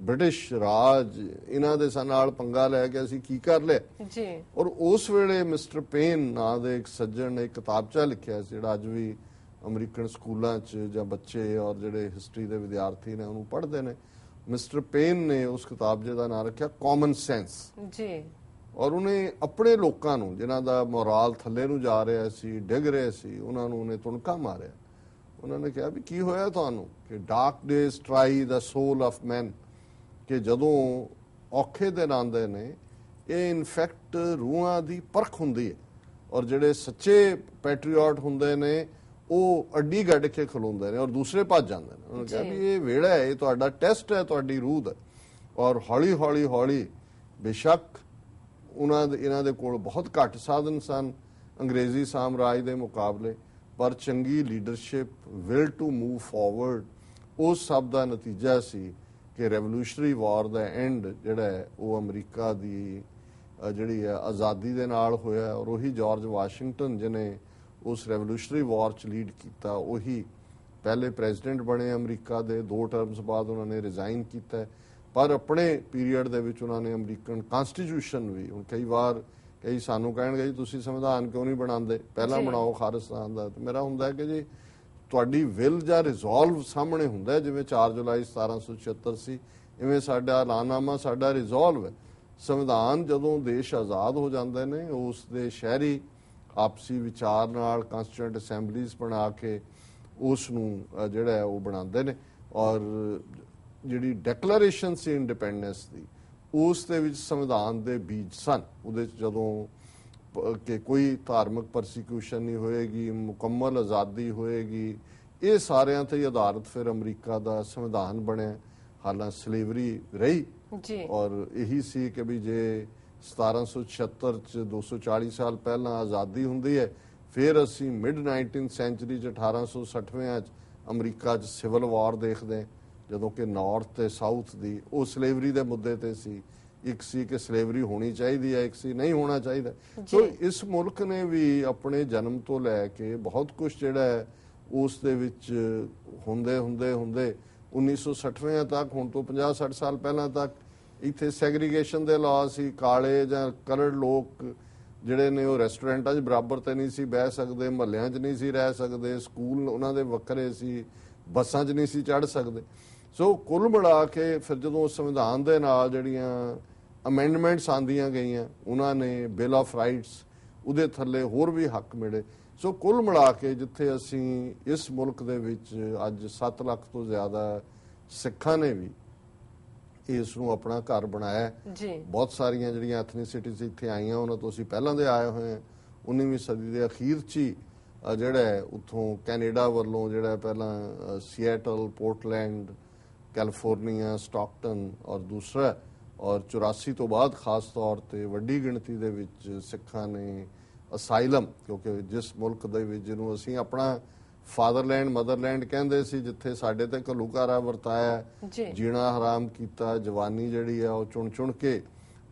ਬ੍ਰਿਟਿਸ਼ ਰਾਜ ਇਹਨਾਂ ਦੇ ਨਾਲ ਪੰਗਾ ਲੈ ਕੇ ਅਸੀਂ ਕੀ ਕਰ ਲਿਆ? ਜੀ। ਔਰ ਉਸ ਵੇਲੇ ਮਿਸਟਰ ਪੇਨ ਨਾਂ ਦੇ ਇੱਕ ਸੱਜਣ ਨੇ ਇੱਕ ਕਿਤਾਬਚਾ ਲਿਖਿਆ ਸੀ ਜਿਹੜਾ ਅੱਜ ਵੀ ਅਮਰੀਕਨ ਸਕੂਲਾਂ 'ਚ ਜਾਂ ਬੱਚੇ ਔਰ ਜਿਹੜੇ ਹਿਸਟਰੀ ਦੇ ਵਿਦਿਆਰਥੀ ਨੇ ਉਹਨੂੰ ਪੜ੍ਹਦੇ ਨੇ। ਮਿਸਟਰ ਪੇਨ ਨੇ ਉਸ ਕਿਤਾਬਚੇ ਦਾ ਨਾਮ ਰੱਖਿਆ ਕਾਮਨ ਸੈਂਸ ਜੀ ਔਰ ਉਹਨੇ ਆਪਣੇ ਲੋਕਾਂ ਨੂੰ ਜਿਨ੍ਹਾਂ ਦਾ ਮੋਰਾਲ ਥੱਲੇ ਨੂੰ ਜਾ ਰਿਹਾ ਸੀ ਡਿੱਗ ਰਹੇ ਸੀ ਉਹਨਾਂ ਨੂੰ ਉਹਨੇ ਤੁਣਕਾ ਮਾਰਿਆ ਉਹਨਾਂ ਨੇ ਕਿਹਾ ਵੀ ਕੀ ਹੋਇਆ ਤੁਹਾਨੂੰ ਕਿ dark days try the soul of man ਕਿ ਜਦੋਂ ਔਖੇ ਦਿਨ ਆਉਂਦੇ ਨੇ ਇਹ ਇਨਫੈਕਟ ਰੂਹਾਂ ਦੀ ਪਰਖ ਹੁੰਦੀ ਹੈ ਔਰ ਜਿਹੜੇ ਸੱਚੇ ਪੈਟਰੀਓਟ ਹੁੰਦੇ ਨੇ ਉਹ ਅੱਡੀ ਗੱਡ ਕੇ ਖਲੋਂਦੇ ਨੇ ਔਰ ਦੂਸਰੇ ਭੱਜ ਜਾਂਦੇ ਨੇ। ਉਹਨਾਂ ਕਿਹਾ। ਵੀ ਇਹ ਵੇੜਾ ਹੈ ਇਹ ਤੁਹਾਡਾ ਟੈਸਟ ਹੈ ਤੁਹਾਡੀ ਰੂਹ ਦਾ। ਔਰ ਹੌਲੀ ਹੌਲੀ ਹੌਲੀ ਬੇਸ਼ੱਕ ਉਹਨਾਂ ਦੇ ਇਹਨਾਂ ਦੇ ਕੋਲ ਬਹੁਤ ਘੱਟ ਸਾਧਨ ਸਨ ਅੰਗਰੇਜ਼ੀ ਸਾਮਰਾਜ ਦੇ ਮੁਕਾਬਲੇ ਪਰ ਚੰਗੀ leadership will to move forward ਉਸ ਸਭ ਦਾ ਨਤੀਜਾ ਸੀ ਕਿ ਰੈਵੋਲੂਸ਼ਨਰੀ ਵਾਰ ਦਾ ਐਂਡ ਜਿਹੜਾ ਹੈ ਉਹ ਅਮਰੀਕਾ ਦੀ ਜਿਹੜੀ ਹੈ ਆਜ਼ਾਦੀ ਦੇ ਨਾਲ ਹੋਇਆ। ਔਰ ਉਹੀ ਜਾਰਜ ਵਾਸ਼ਿੰਗਟਨ ਜਿਨੇ ਉਸ ਰੈਵੋਲੂਸ਼ਨਰੀ ਵਾਰ ਚ ਲੀਡ ਕੀਤਾ ਉਹੀ ਪਹਿਲੇ ਪ੍ਰੈਜ਼ੀਡੈਂਟ ਬਣੇ ਅਮਰੀਕਾ ਦੇ ਦੋ ਟਰਮਸ ਬਾਅਦ ਉਹਨਾਂ ਨੇ ਰਿਜ਼ਾਈਨ ਕੀਤਾ। ਪਰ ਆਪਣੇ ਪੀਰੀਅਡ ਦੇ ਵਿੱਚ ਉਹਨਾਂ ਨੇ ਅਮਰੀਕਨ ਕਨਸਟੀਟਿਊਸ਼ਨ ਵੀ ਹੁਣ ਕਈ ਵਾਰ ਕਈ ਸਾਨੂੰ ਕਹਿਣਗੇ ਜੀ ਤੁਸੀਂ ਸੰਵਿਧਾਨ ਕਿਉਂ ਨਹੀਂ ਬਣਾਉਂਦੇ ਪਹਿਲਾਂ। ਬਣਾਓ ਖਾਲਿਸਤਾਨ ਦਾ ਤੇ ਮੇਰਾ ਹੁੰਦਾ ਹੈ ਕਿ ਜੀ ਤੁਹਾਡੀ ਵਿਲ ਜਾਂ ਰਿਜ਼ੋਲਵ ਸਾਹਮਣੇ ਹੁੰਦਾ ਜਿਵੇਂ 4 ਜੁਲਾਈ 1776 ਸੀ ਇਵੇਂ ਸਾਡਾ ਐਲਾਨਨਾਮਾ ਸਾਡਾ ਰਿਜ਼ੋਲਵ ਹੈ ਸੰਵਿਧਾਨ ਜਦੋਂ ਦੇਸ਼ ਆਜ਼ਾਦ ਹੋ ਜਾਂਦੇ ਨੇ ਉਸ ਦੇ ਸ਼ਹਿਰੀ ਆਪਸੀ ਵਿਚਾਰ ਨਾਲ ਕਨਸਟੀਟਿਊਂਟ ਅਸੈਂਬਲੀਜ਼ ਬਣਾ ਕੇ ਉਸ ਨੂੰ ਜਿਹੜਾ ਹੈ ਉਹ ਬਣਾਉਂਦੇ ਨੇ ਔਰ ਜਿਹੜੀ ਡੈਕਲੇਰੇਸ਼ਨ ਸੀ ਇੰਡੀਪੈਂਡੈਂਸ ਦੀ ਉਸ ਦੇ ਵਿੱਚ ਸੰਵਿਧਾਨ ਦੇ ਬੀਜ ਸਨ। ਉਹਦੇ 'ਚ ਜਦੋਂ ਕਿ ਕੋਈ ਧਾਰਮਿਕ ਪਰਸੀਕਿਊਸ਼ਨ ਨਹੀਂ ਹੋਏਗੀ ਮੁਕੰਮਲ ਆਜ਼ਾਦੀ ਹੋਏਗੀ ਇਹ ਸਾਰਿਆਂ ਤੇ ਹੀ ਆਧਾਰਿਤ ਫਿਰ ਅਮਰੀਕਾ ਦਾ ਸੰਵਿਧਾਨ ਬਣਿਆ। ਹਾਲਾਂ ਸਲੇਵਰੀ ਰਹੀ ਜੀ। ਔਰ ਇਹੀ ਸੀ ਕਿ ਵੀ ਜੇ 1776 ਚ 240 ਸਾਲ ਪਹਿਲਾਂ ਆਜ਼ਾਦੀ ਹੁੰਦੀ ਹੈ ਫਿਰ ਅਸੀਂ ਮਿਡ 19th ਸੈਂਚੁਰੀ ਚ 1860ਵਿਆਂ ਚ ਅਮਰੀਕਾ ਚ ਸਿਵਲ ਵਾਰ ਦੇਖਦੇ ਜਦੋਂ ਕਿ ਨਾਰਥ ਤੇ ਸਾਊਥ ਦੀ ਉਹ ਸਲੇਵਰੀ ਦੇ ਮੁੱਦੇ ਤੇ ਸੀ। ਇੱਕ ਸੀ ਕਿ ਸਲੇਵਰੀ ਹੋਣੀ ਚਾਹੀਦੀ ਹੈ ਇੱਕ ਸੀ ਨਹੀਂ ਹੋਣਾ ਚਾਹੀਦਾ। ਸੋ ਇਸ ਮੁਲਕ ਨੇ ਵੀ ਆਪਣੇ ਜਨਮ ਤੋਂ ਲੈ ਕੇ ਬਹੁਤ ਕੁਝ ਜਿਹੜਾ ਹੈ ਉਸ ਦੇ ਵਿੱਚ ਹੁੰਦੇ ਹੁੰਦੇ ਹੁੰਦੇ 1960ਵੇਂ ਤੱਕ ਹੁਣ ਤੋਂ 50 60 ਸਾਲ ਪਹਿਲਾਂ ਤੱਕ ਇੱਥੇ ਸੈਗਰੀਗੇਸ਼ਨ ਦੇ ਲਾਅ ਸੀ, ਕਾਲੇ ਜਾਂ ਕਲਰਡ ਲੋਕ ਜਿਹੜੇ ਨੇ ਉਹ ਰੈਸਟੋਰੈਂਟਾਂ 'ਚ ਬਰਾਬਰ ਤੇ ਨਹੀਂ ਸੀ ਬਹਿ ਸਕਦੇ, ਮਹੱਲਿਆਂ 'ਚ ਨਹੀਂ ਸੀ ਰਹਿ ਸਕਦੇ, ਸਕੂਲ ਉਹਨਾਂ ਦੇ ਵੱਖਰੇ ਸੀ, ਬੱਸਾਂ 'ਚ ਨਹੀਂ ਸੀ ਚੜ ਸਕਦੇ। ਸੋ ਕੁੱਲ ਮਿਲਾ ਕੇ ਫਿਰ ਜਦੋਂ ਸੰਵਿਧਾਨ ਦੇ ਨਾਲ ਜਿਹੜੀਆਂ ਅਮੈਂਡਮੈਂਟਸ ਆਂਦੀਆਂ ਗਈਆਂ, ਉਹਨਾਂ ਨੇ ਬਿਲ ਆਫ ਰਾਈਟਸ ਉਹਦੇ ਥੱਲੇ ਹੋਰ ਵੀ ਹੱਕ ਮਿਲੇ। ਸੋ ਕੁੱਲ ਮਿਲਾ ਕੇ ਜਿੱਥੇ ਅਸੀਂ ਇਸ ਮੁਲਕ ਦੇ ਵਿੱਚ ਅੱਜ 7 ਲੱਖ ਤੋਂ ਜ਼ਿਆਦਾ ਸਿੱਖਾਂ ਨੇ ਵੀ ਇਸ ਨੂੰ ਆਪਣਾ ਘਰ ਬਣਾਇਆ। ਜੀ। ਬਹੁਤ ਸਾਰੀਆਂ ਜਿਹੜੀਆਂ ਐਥਨੀਸਿਟੀਜ਼ ਇੱਥੇ ਆਈਆਂ ਉਹਨਾਂ ਤੋਂ ਅਸੀਂ ਪਹਿਲਾਂ ਦੇ ਆਏ ਹੋਏ ਹਾਂ। 19ਵੀਂ ਸਦੀ ਦੇ ਅਖੀਰ 'ਚ ਹੀ ਜਿਹੜਾ ਉੱਥੋਂ ਕੈਨੇਡਾ ਵੱਲੋਂ ਜਿਹੜਾ ਪਹਿਲਾਂ ਸੀਐਟਲ ਪੋਰਟਲੈਂਡ ਕੈਲੀਫੋਰਨੀਆ ਸਟਾਕਟਨ ਔਰ ਦੂਸਰਾ ਔਰ 84 ਤੋਂ ਬਾਅਦ ਖਾਸ ਤੌਰ ਤੇ ਵੱਡੀ ਗਿਣਤੀ ਦੇ ਵਿੱਚ ਸਿੱਖਾਂ ਨੇ ਅਸਾਈਲਮ ਕਿਉਂਕਿ ਜਿਸ ਮੁਲਕ ਦੇ ਵਿੱਚ ਜਿਹਨੂੰ ਅਸੀਂ ਆਪਣਾ ਫਾਦਰਲੈਂਡ ਮਦਰਲੈਂਡ ਕਹਿੰਦੇ ਸੀ ਜਿੱਥੇ ਸਾਡੇ ਤੇ ਘੱਲੂਘਾਰਾ ਵਰਤਾਇਆ ਜੀਣਾ ਹਰਾਮ ਕੀਤਾ ਜਵਾਨੀ ਜਿਹੜੀ ਆ ਉਹ ਚੁਣ ਚੁਣ ਕੇ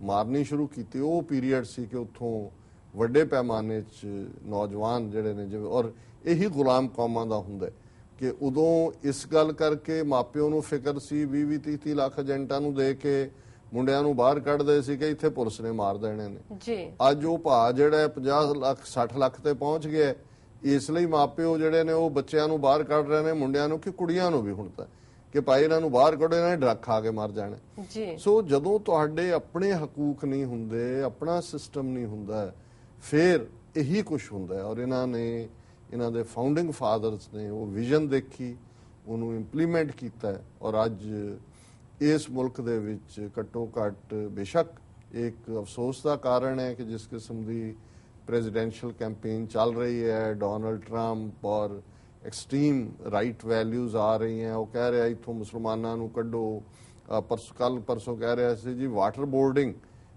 ਮਾਰਨੀ ਸ਼ੁਰੂ ਕੀਤੀ। ਉਹ ਪੀਰੀਅਡ ਸੀ ਕਿ ਉੱਥੋਂ ਵੱਡੇ ਪੈਮਾਨੇ 'ਚ ਨੌਜਵਾਨ ਜਿਹੜੇ ਨੇ ਜਿਵੇਂ ਔਰ ਇਹੀ ਗੁਲਾਮ ਕੌਮਾਂ ਦਾ ਹੁੰਦਾ ਕਿ ਉਦੋਂ ਇਸ ਗੱਲ ਕਰਕੇ ਮਾਪਿਓ ਨੂੰ ਫਿਕਰ ਸੀ 20 20 30 30 ਲੱਖ ਏਜੰਟਾਂ ਨੂੰ ਦੇ ਕੇ ਮੁੰਡਿਆਂ ਨੂੰ ਬਾਹਰ ਕੱਢਦੇ ਸੀ ਕਿ ਇੱਥੇ ਪੁਲਿਸ ਨੇ ਮਾਰ ਦੇਣੇ ਨੇ। ਜੀ। ਅੱਜ ਉਹ ਭਾ ਜਿਹੜਾ ਹੈ 50 ਲੱਖ 60 ਲੱਖ ਤੇ ਪਹੁੰਚ ਗਿਆ। ਇਸ ਲਈ ਮਾਪਿਓ ਜਿਹੜੇ ਨੇ ਉਹ ਬੱਚਿਆਂ ਨੂੰ ਬਾਹਰ ਕੱਢ ਰਹੇ ਨੇ ਮੁੰਡਿਆਂ ਨੂੰ ਕਿ ਕੁੜੀਆਂ ਨੂੰ ਵੀ ਹੁਣ ਤਾਂ ਕਿ ਭਾਈ ਇਹਨਾਂ ਨੂੰ ਬਾਹਰ ਕੱਢੋ ਇਹਨਾਂ ਨੇ ਡਰੱਗ ਖਾ ਕੇ ਮਰ ਜਾਣਾ। ਜੀ। ਸੋ ਜਦੋਂ ਤੁਹਾਡੇ ਆਪਣੇ ਹਕੂਕ ਨਹੀਂ ਹੁੰਦੇ ਆਪਣਾ ਸਿਸਟਮ ਨਹੀਂ ਹੁੰਦਾ ਫਿਰ ਇਹੀ ਕੁਝ ਹੁੰਦਾ ਔਰ ਇਹਨਾਂ ਨੇ ਇਹਨਾਂ ਦੇ ਫਾਊਂਡਿੰਗ ਫਾਦਰਸ ਨੇ ਉਹ ਵਿਜ਼ਨ ਦੇਖੀ ਉਹਨੂੰ ਇੰਪਲੀਮੈਂਟ ਕੀਤਾ ਔਰ ਅੱਜ ਇਸ ਮੁਲਕ ਦੇ ਵਿੱਚ ਘੱਟੋ ਘੱਟ ਬੇਸ਼ੱਕ ਇੱਕ ਅਫਸੋਸ ਦਾ ਕਾਰਨ ਹੈ ਕਿ ਜਿਸ ਕਿਸਮ ਦੀ ਪ੍ਰੈਜ਼ੀਡੈਂਸ਼ੀਅਲ ਕੈਂਪੇਨ ਚੱਲ ਰਹੀ ਹੈ ਡੋਨਲਡ ਟਰੰਪ ਔਰ ਐਕਸਟ੍ਰੀਮ ਰਾਈਟ ਵੈਲਿਊਜ਼ ਆ ਰਹੀਆਂ ਉਹ ਕਹਿ ਰਿਹਾ ਇੱਥੋਂ ਮੁਸਲਮਾਨਾਂ ਨੂੰ ਕੱਢੋ। ਅ, ਪਰਸੋਂ ਕੱਲ ਪਰਸੋਂ ਕਹਿ ਰਿਹਾ ਸੀ ਜੀ ਵਾਟਰ ਬੋਰਡਿੰਗ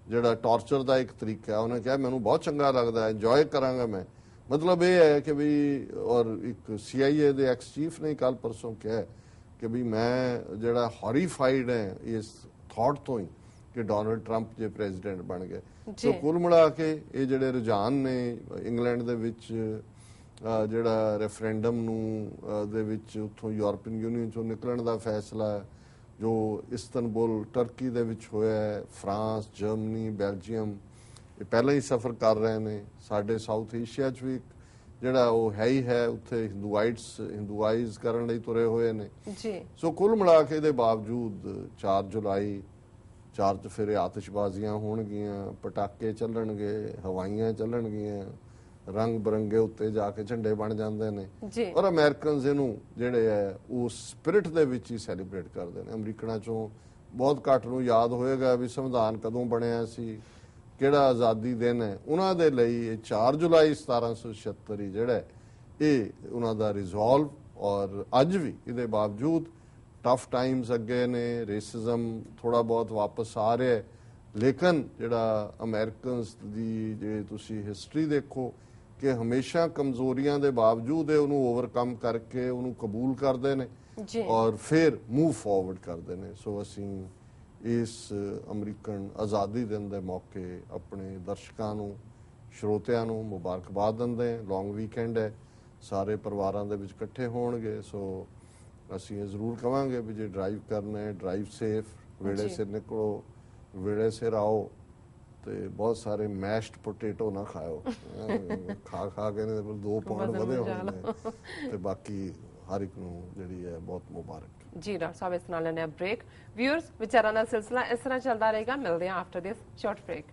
ਜਿਹੜਾ ਟਾਰਚਰ ਦਾ ਇੱਕ ਤਰੀਕਾ ਹੈ ਉਹਨੇ ਕਿਹਾ ਮੈਨੂੰ ਬਹੁਤ ਚੰਗਾ ਲੱਗਦਾ ਹੈ ਇੰਜੋਏ ਕਰਾਂਗਾ ਮੈਂ। ਮਤਲਬ ਇਹ ਹੈ ਕਿ ਵੀ ਔਰ ਇੱਕ ਸੀਆਈਏ ਦੇ ਐਕਸ ਚੀਫ ਨੇ ਕੱਲ ਪਰਸੋਂ ਕਿਹਾ ਕਿ ਵੀ ਮੈਂ ਜਿਹੜਾ ਹੌਰੀਫਾਈਡ ਹੈ ਇਸ ਥਾਟ ਤੋਂ ਹੀ ਕਿ ਡੋਨਲਡ ਟਰੰਪ ਜੇ ਪ੍ਰੈਜ਼ੀਡੈਂਟ ਬਣ ਗਏ। ਸੋ ਕੁੱਲ ਮਿਲਾ ਕੇ ਇਹ ਜਿਹੜੇ ਰੁਝਾਨ ਨੇ ਇੰਗਲੈਂਡ ਦੇ ਵਿੱਚ ਜਿਹੜਾ ਰੈਫਰੈਂਡਮ ਨੂੰ ਦੇ ਵਿੱਚ ਉੱਥੋਂ ਯੂਰਪੀਅਨ ਯੂਨੀਅਨ ਚੋਂ ਨਿਕਲਣ ਦਾ ਫੈਸਲਾ ਜੋ ਇਸਤਨਬੁਲ ਟਰਕੀ ਦੇ ਵਿੱਚ ਹੋਇਆ ਹੈ ਫਰਾਂਸ ਜਰਮਨੀ ਬੈਲਜੀਅਮ ਇਹ ਪਹਿਲਾਂ ਹੀ ਸਫ਼ਰ ਕਰ ਰਹੇ ਨੇ। ਸਾਡੇ ਸਾਊਥ ਏਸ਼ੀਆ 'ਚ ਵੀ ਜਿਹੜਾ ਉਹ ਹੈ ਹੀ ਹੈ ਉੱਥੇ ਹਿੰਦੂਆਈਟਸ ਹਿੰਦੂਆਈਜ਼ ਕਰਨ ਲਈ ਤੁਰੇ ਹੋਏ ਨੇ। ਜੀ। ਸੋ ਕੁੱਲ ਮਿਲਾ ਕੇ ਦੇ ਬਾਵਜੂਦ 4 ਜੁਲਾਈ 4 ਚ ਫਿਰ ਆਤਿਸ਼ਬਾਜ਼ੀਆਂ ਹੋਣਗੀਆਂ ਪਟਾਕੇ ਚੱਲਣਗੇ ਹਵਾਈਆਂ ਚੱਲਣਗੀਆਂ ਰੰਗ ਬਰੰਗੇ ਉੱਤੇ ਜਾ ਕੇ ਝੰਡੇ ਬਣ ਜਾਂਦੇ ਨੇ। ਔਰ ਅਮਰੀਕਨਸ ਇਹਨੂੰ ਜਿਹੜੇ ਹੈ ਉਹ ਸਪਿਰਿਟ ਦੇ ਵਿੱਚ ਹੀ ਸੈਲੀਬ੍ਰੇਟ ਕਰਦੇ ਨੇ। ਅਮਰੀਕਨਾਂ ਚੋਂ ਬਹੁਤ ਘੱਟ ਨੂੰ ਯਾਦ ਹੋਏਗਾ ਵੀ ਸੰਵਿਧਾਨ ਕਦੋਂ ਬਣਿਆ ਸੀ ਕਿਹੜਾ ਆਜ਼ਾਦੀ ਦਿਨ ਹੈ ਉਹਨਾਂ ਦੇ ਲਈ ਇਹ 4 ਜੁਲਾਈ 1776 ਹੀ ਜਿਹੜਾ ਇਹ ਉਹਨਾਂ ਦਾ ਰਿਜ਼ੋਲਵ ਔਰ ਅੱਜ ਵੀ ਇਹਦੇ ਬਾਵਜੂਦ ਟਫ ਟਾਈਮਸ ਅੱਗੇ ਨੇ ਰੇਸਿਜ਼ਮ ਥੋੜਾ ਬਹੁਤ ਵਾਪਸ ਆ ਰਿਹਾ ਹੈ। ਲੇਕਿਨ ਜਿਹੜਾ ਅਮਰੀਕਨਸ ਦੀ ਜੇ ਤੁਸੀਂ ਹਿਸਟਰੀ ਦੇਖੋ ਕਿ ਹਮੇਸ਼ਾ ਕਮਜ਼ੋਰੀਆਂ ਦੇ ਬਾਵਜੂਦ ਇਹ ਉਹਨੂੰ ਓਵਰਕਮ ਕਰਕੇ ਉਹਨੂੰ ਕਬੂਲ ਕਰਦੇ ਨੇ ਜੀ। ਔਰ ਫਿਰ ਮੂਵ ਫਾਰਵਰਡ ਕਰਦੇ ਨੇ। ਸੋ ਅਸੀਂ ਇਸ ਅਮਰੀਕਨ ਆਜ਼ਾਦੀ ਦਿਨ ਦੇ ਮੌਕੇ ਆਪਣੇ ਦਰਸ਼ਕਾਂ ਨੂੰ ਸਰੋਤਿਆਂ ਨੂੰ ਮੁਬਾਰਕਬਾਦ ਦਿੰਦੇ ਹਾਂ। ਲੌਂਗ ਵੀਕਐਂਡ ਹੈ ਸਾਰੇ ਪਰਿਵਾਰਾਂ ਦੇ ਵਿੱਚ ਇਕੱਠੇ ਹੋਣਗੇ। ਸੋ ਅਸੀਂ ਇਹ ਜ਼ਰੂਰ ਕਵਾਂਗੇ ਵੀ ਜੇ ਡਰਾਈਵ ਕਰਨਾ ਹੈ ਡਰਾਈਵ ਸੇਫ ਵੇੜੇ। ਸਿਰ ਨਿਕਲੋ ਵੇੜੇ ਸਿਰ ਆਓ ਤੇ ਬਹੁਤ ਸਾਰੇ ਮੈਸ਼ਡ ਪੋਟੇਟੋ ਨਾ ਖਾਓ ਖਾ ਖਾ ਕੇ ਨੇ ਦੋ ਵਧੇ ਵਧਾ ਹੋਏ ਨੇ ਤੇ ਬਾਕੀ ਹਰ ਇੱਕ ਨੂੰ ਜਿਹੜੀ ਹੈ ਬਹੁਤ ਮੁਬਾਰਕ। ਜੀ ਡਾਕਟਰ ਸਾਹਿਬ ਇਸ ਨਾਲ ਲੈਣੇ ਬ੍ਰੇਕ ਵਿਊਅਰਸ ਵਿਚਾਰਾਂ ਦਾ ਸਿਲਸਿਲਾ ਇਸ ਤਰ੍ਹਾਂ ਚੱਲਦਾ ਰਹੇਗਾ। ਮਿਲਦੇ ਹਾਂ ਆਫਟਰ ਦਿਸ ਸ਼ਾਰਟ ਬ੍ਰੇਕ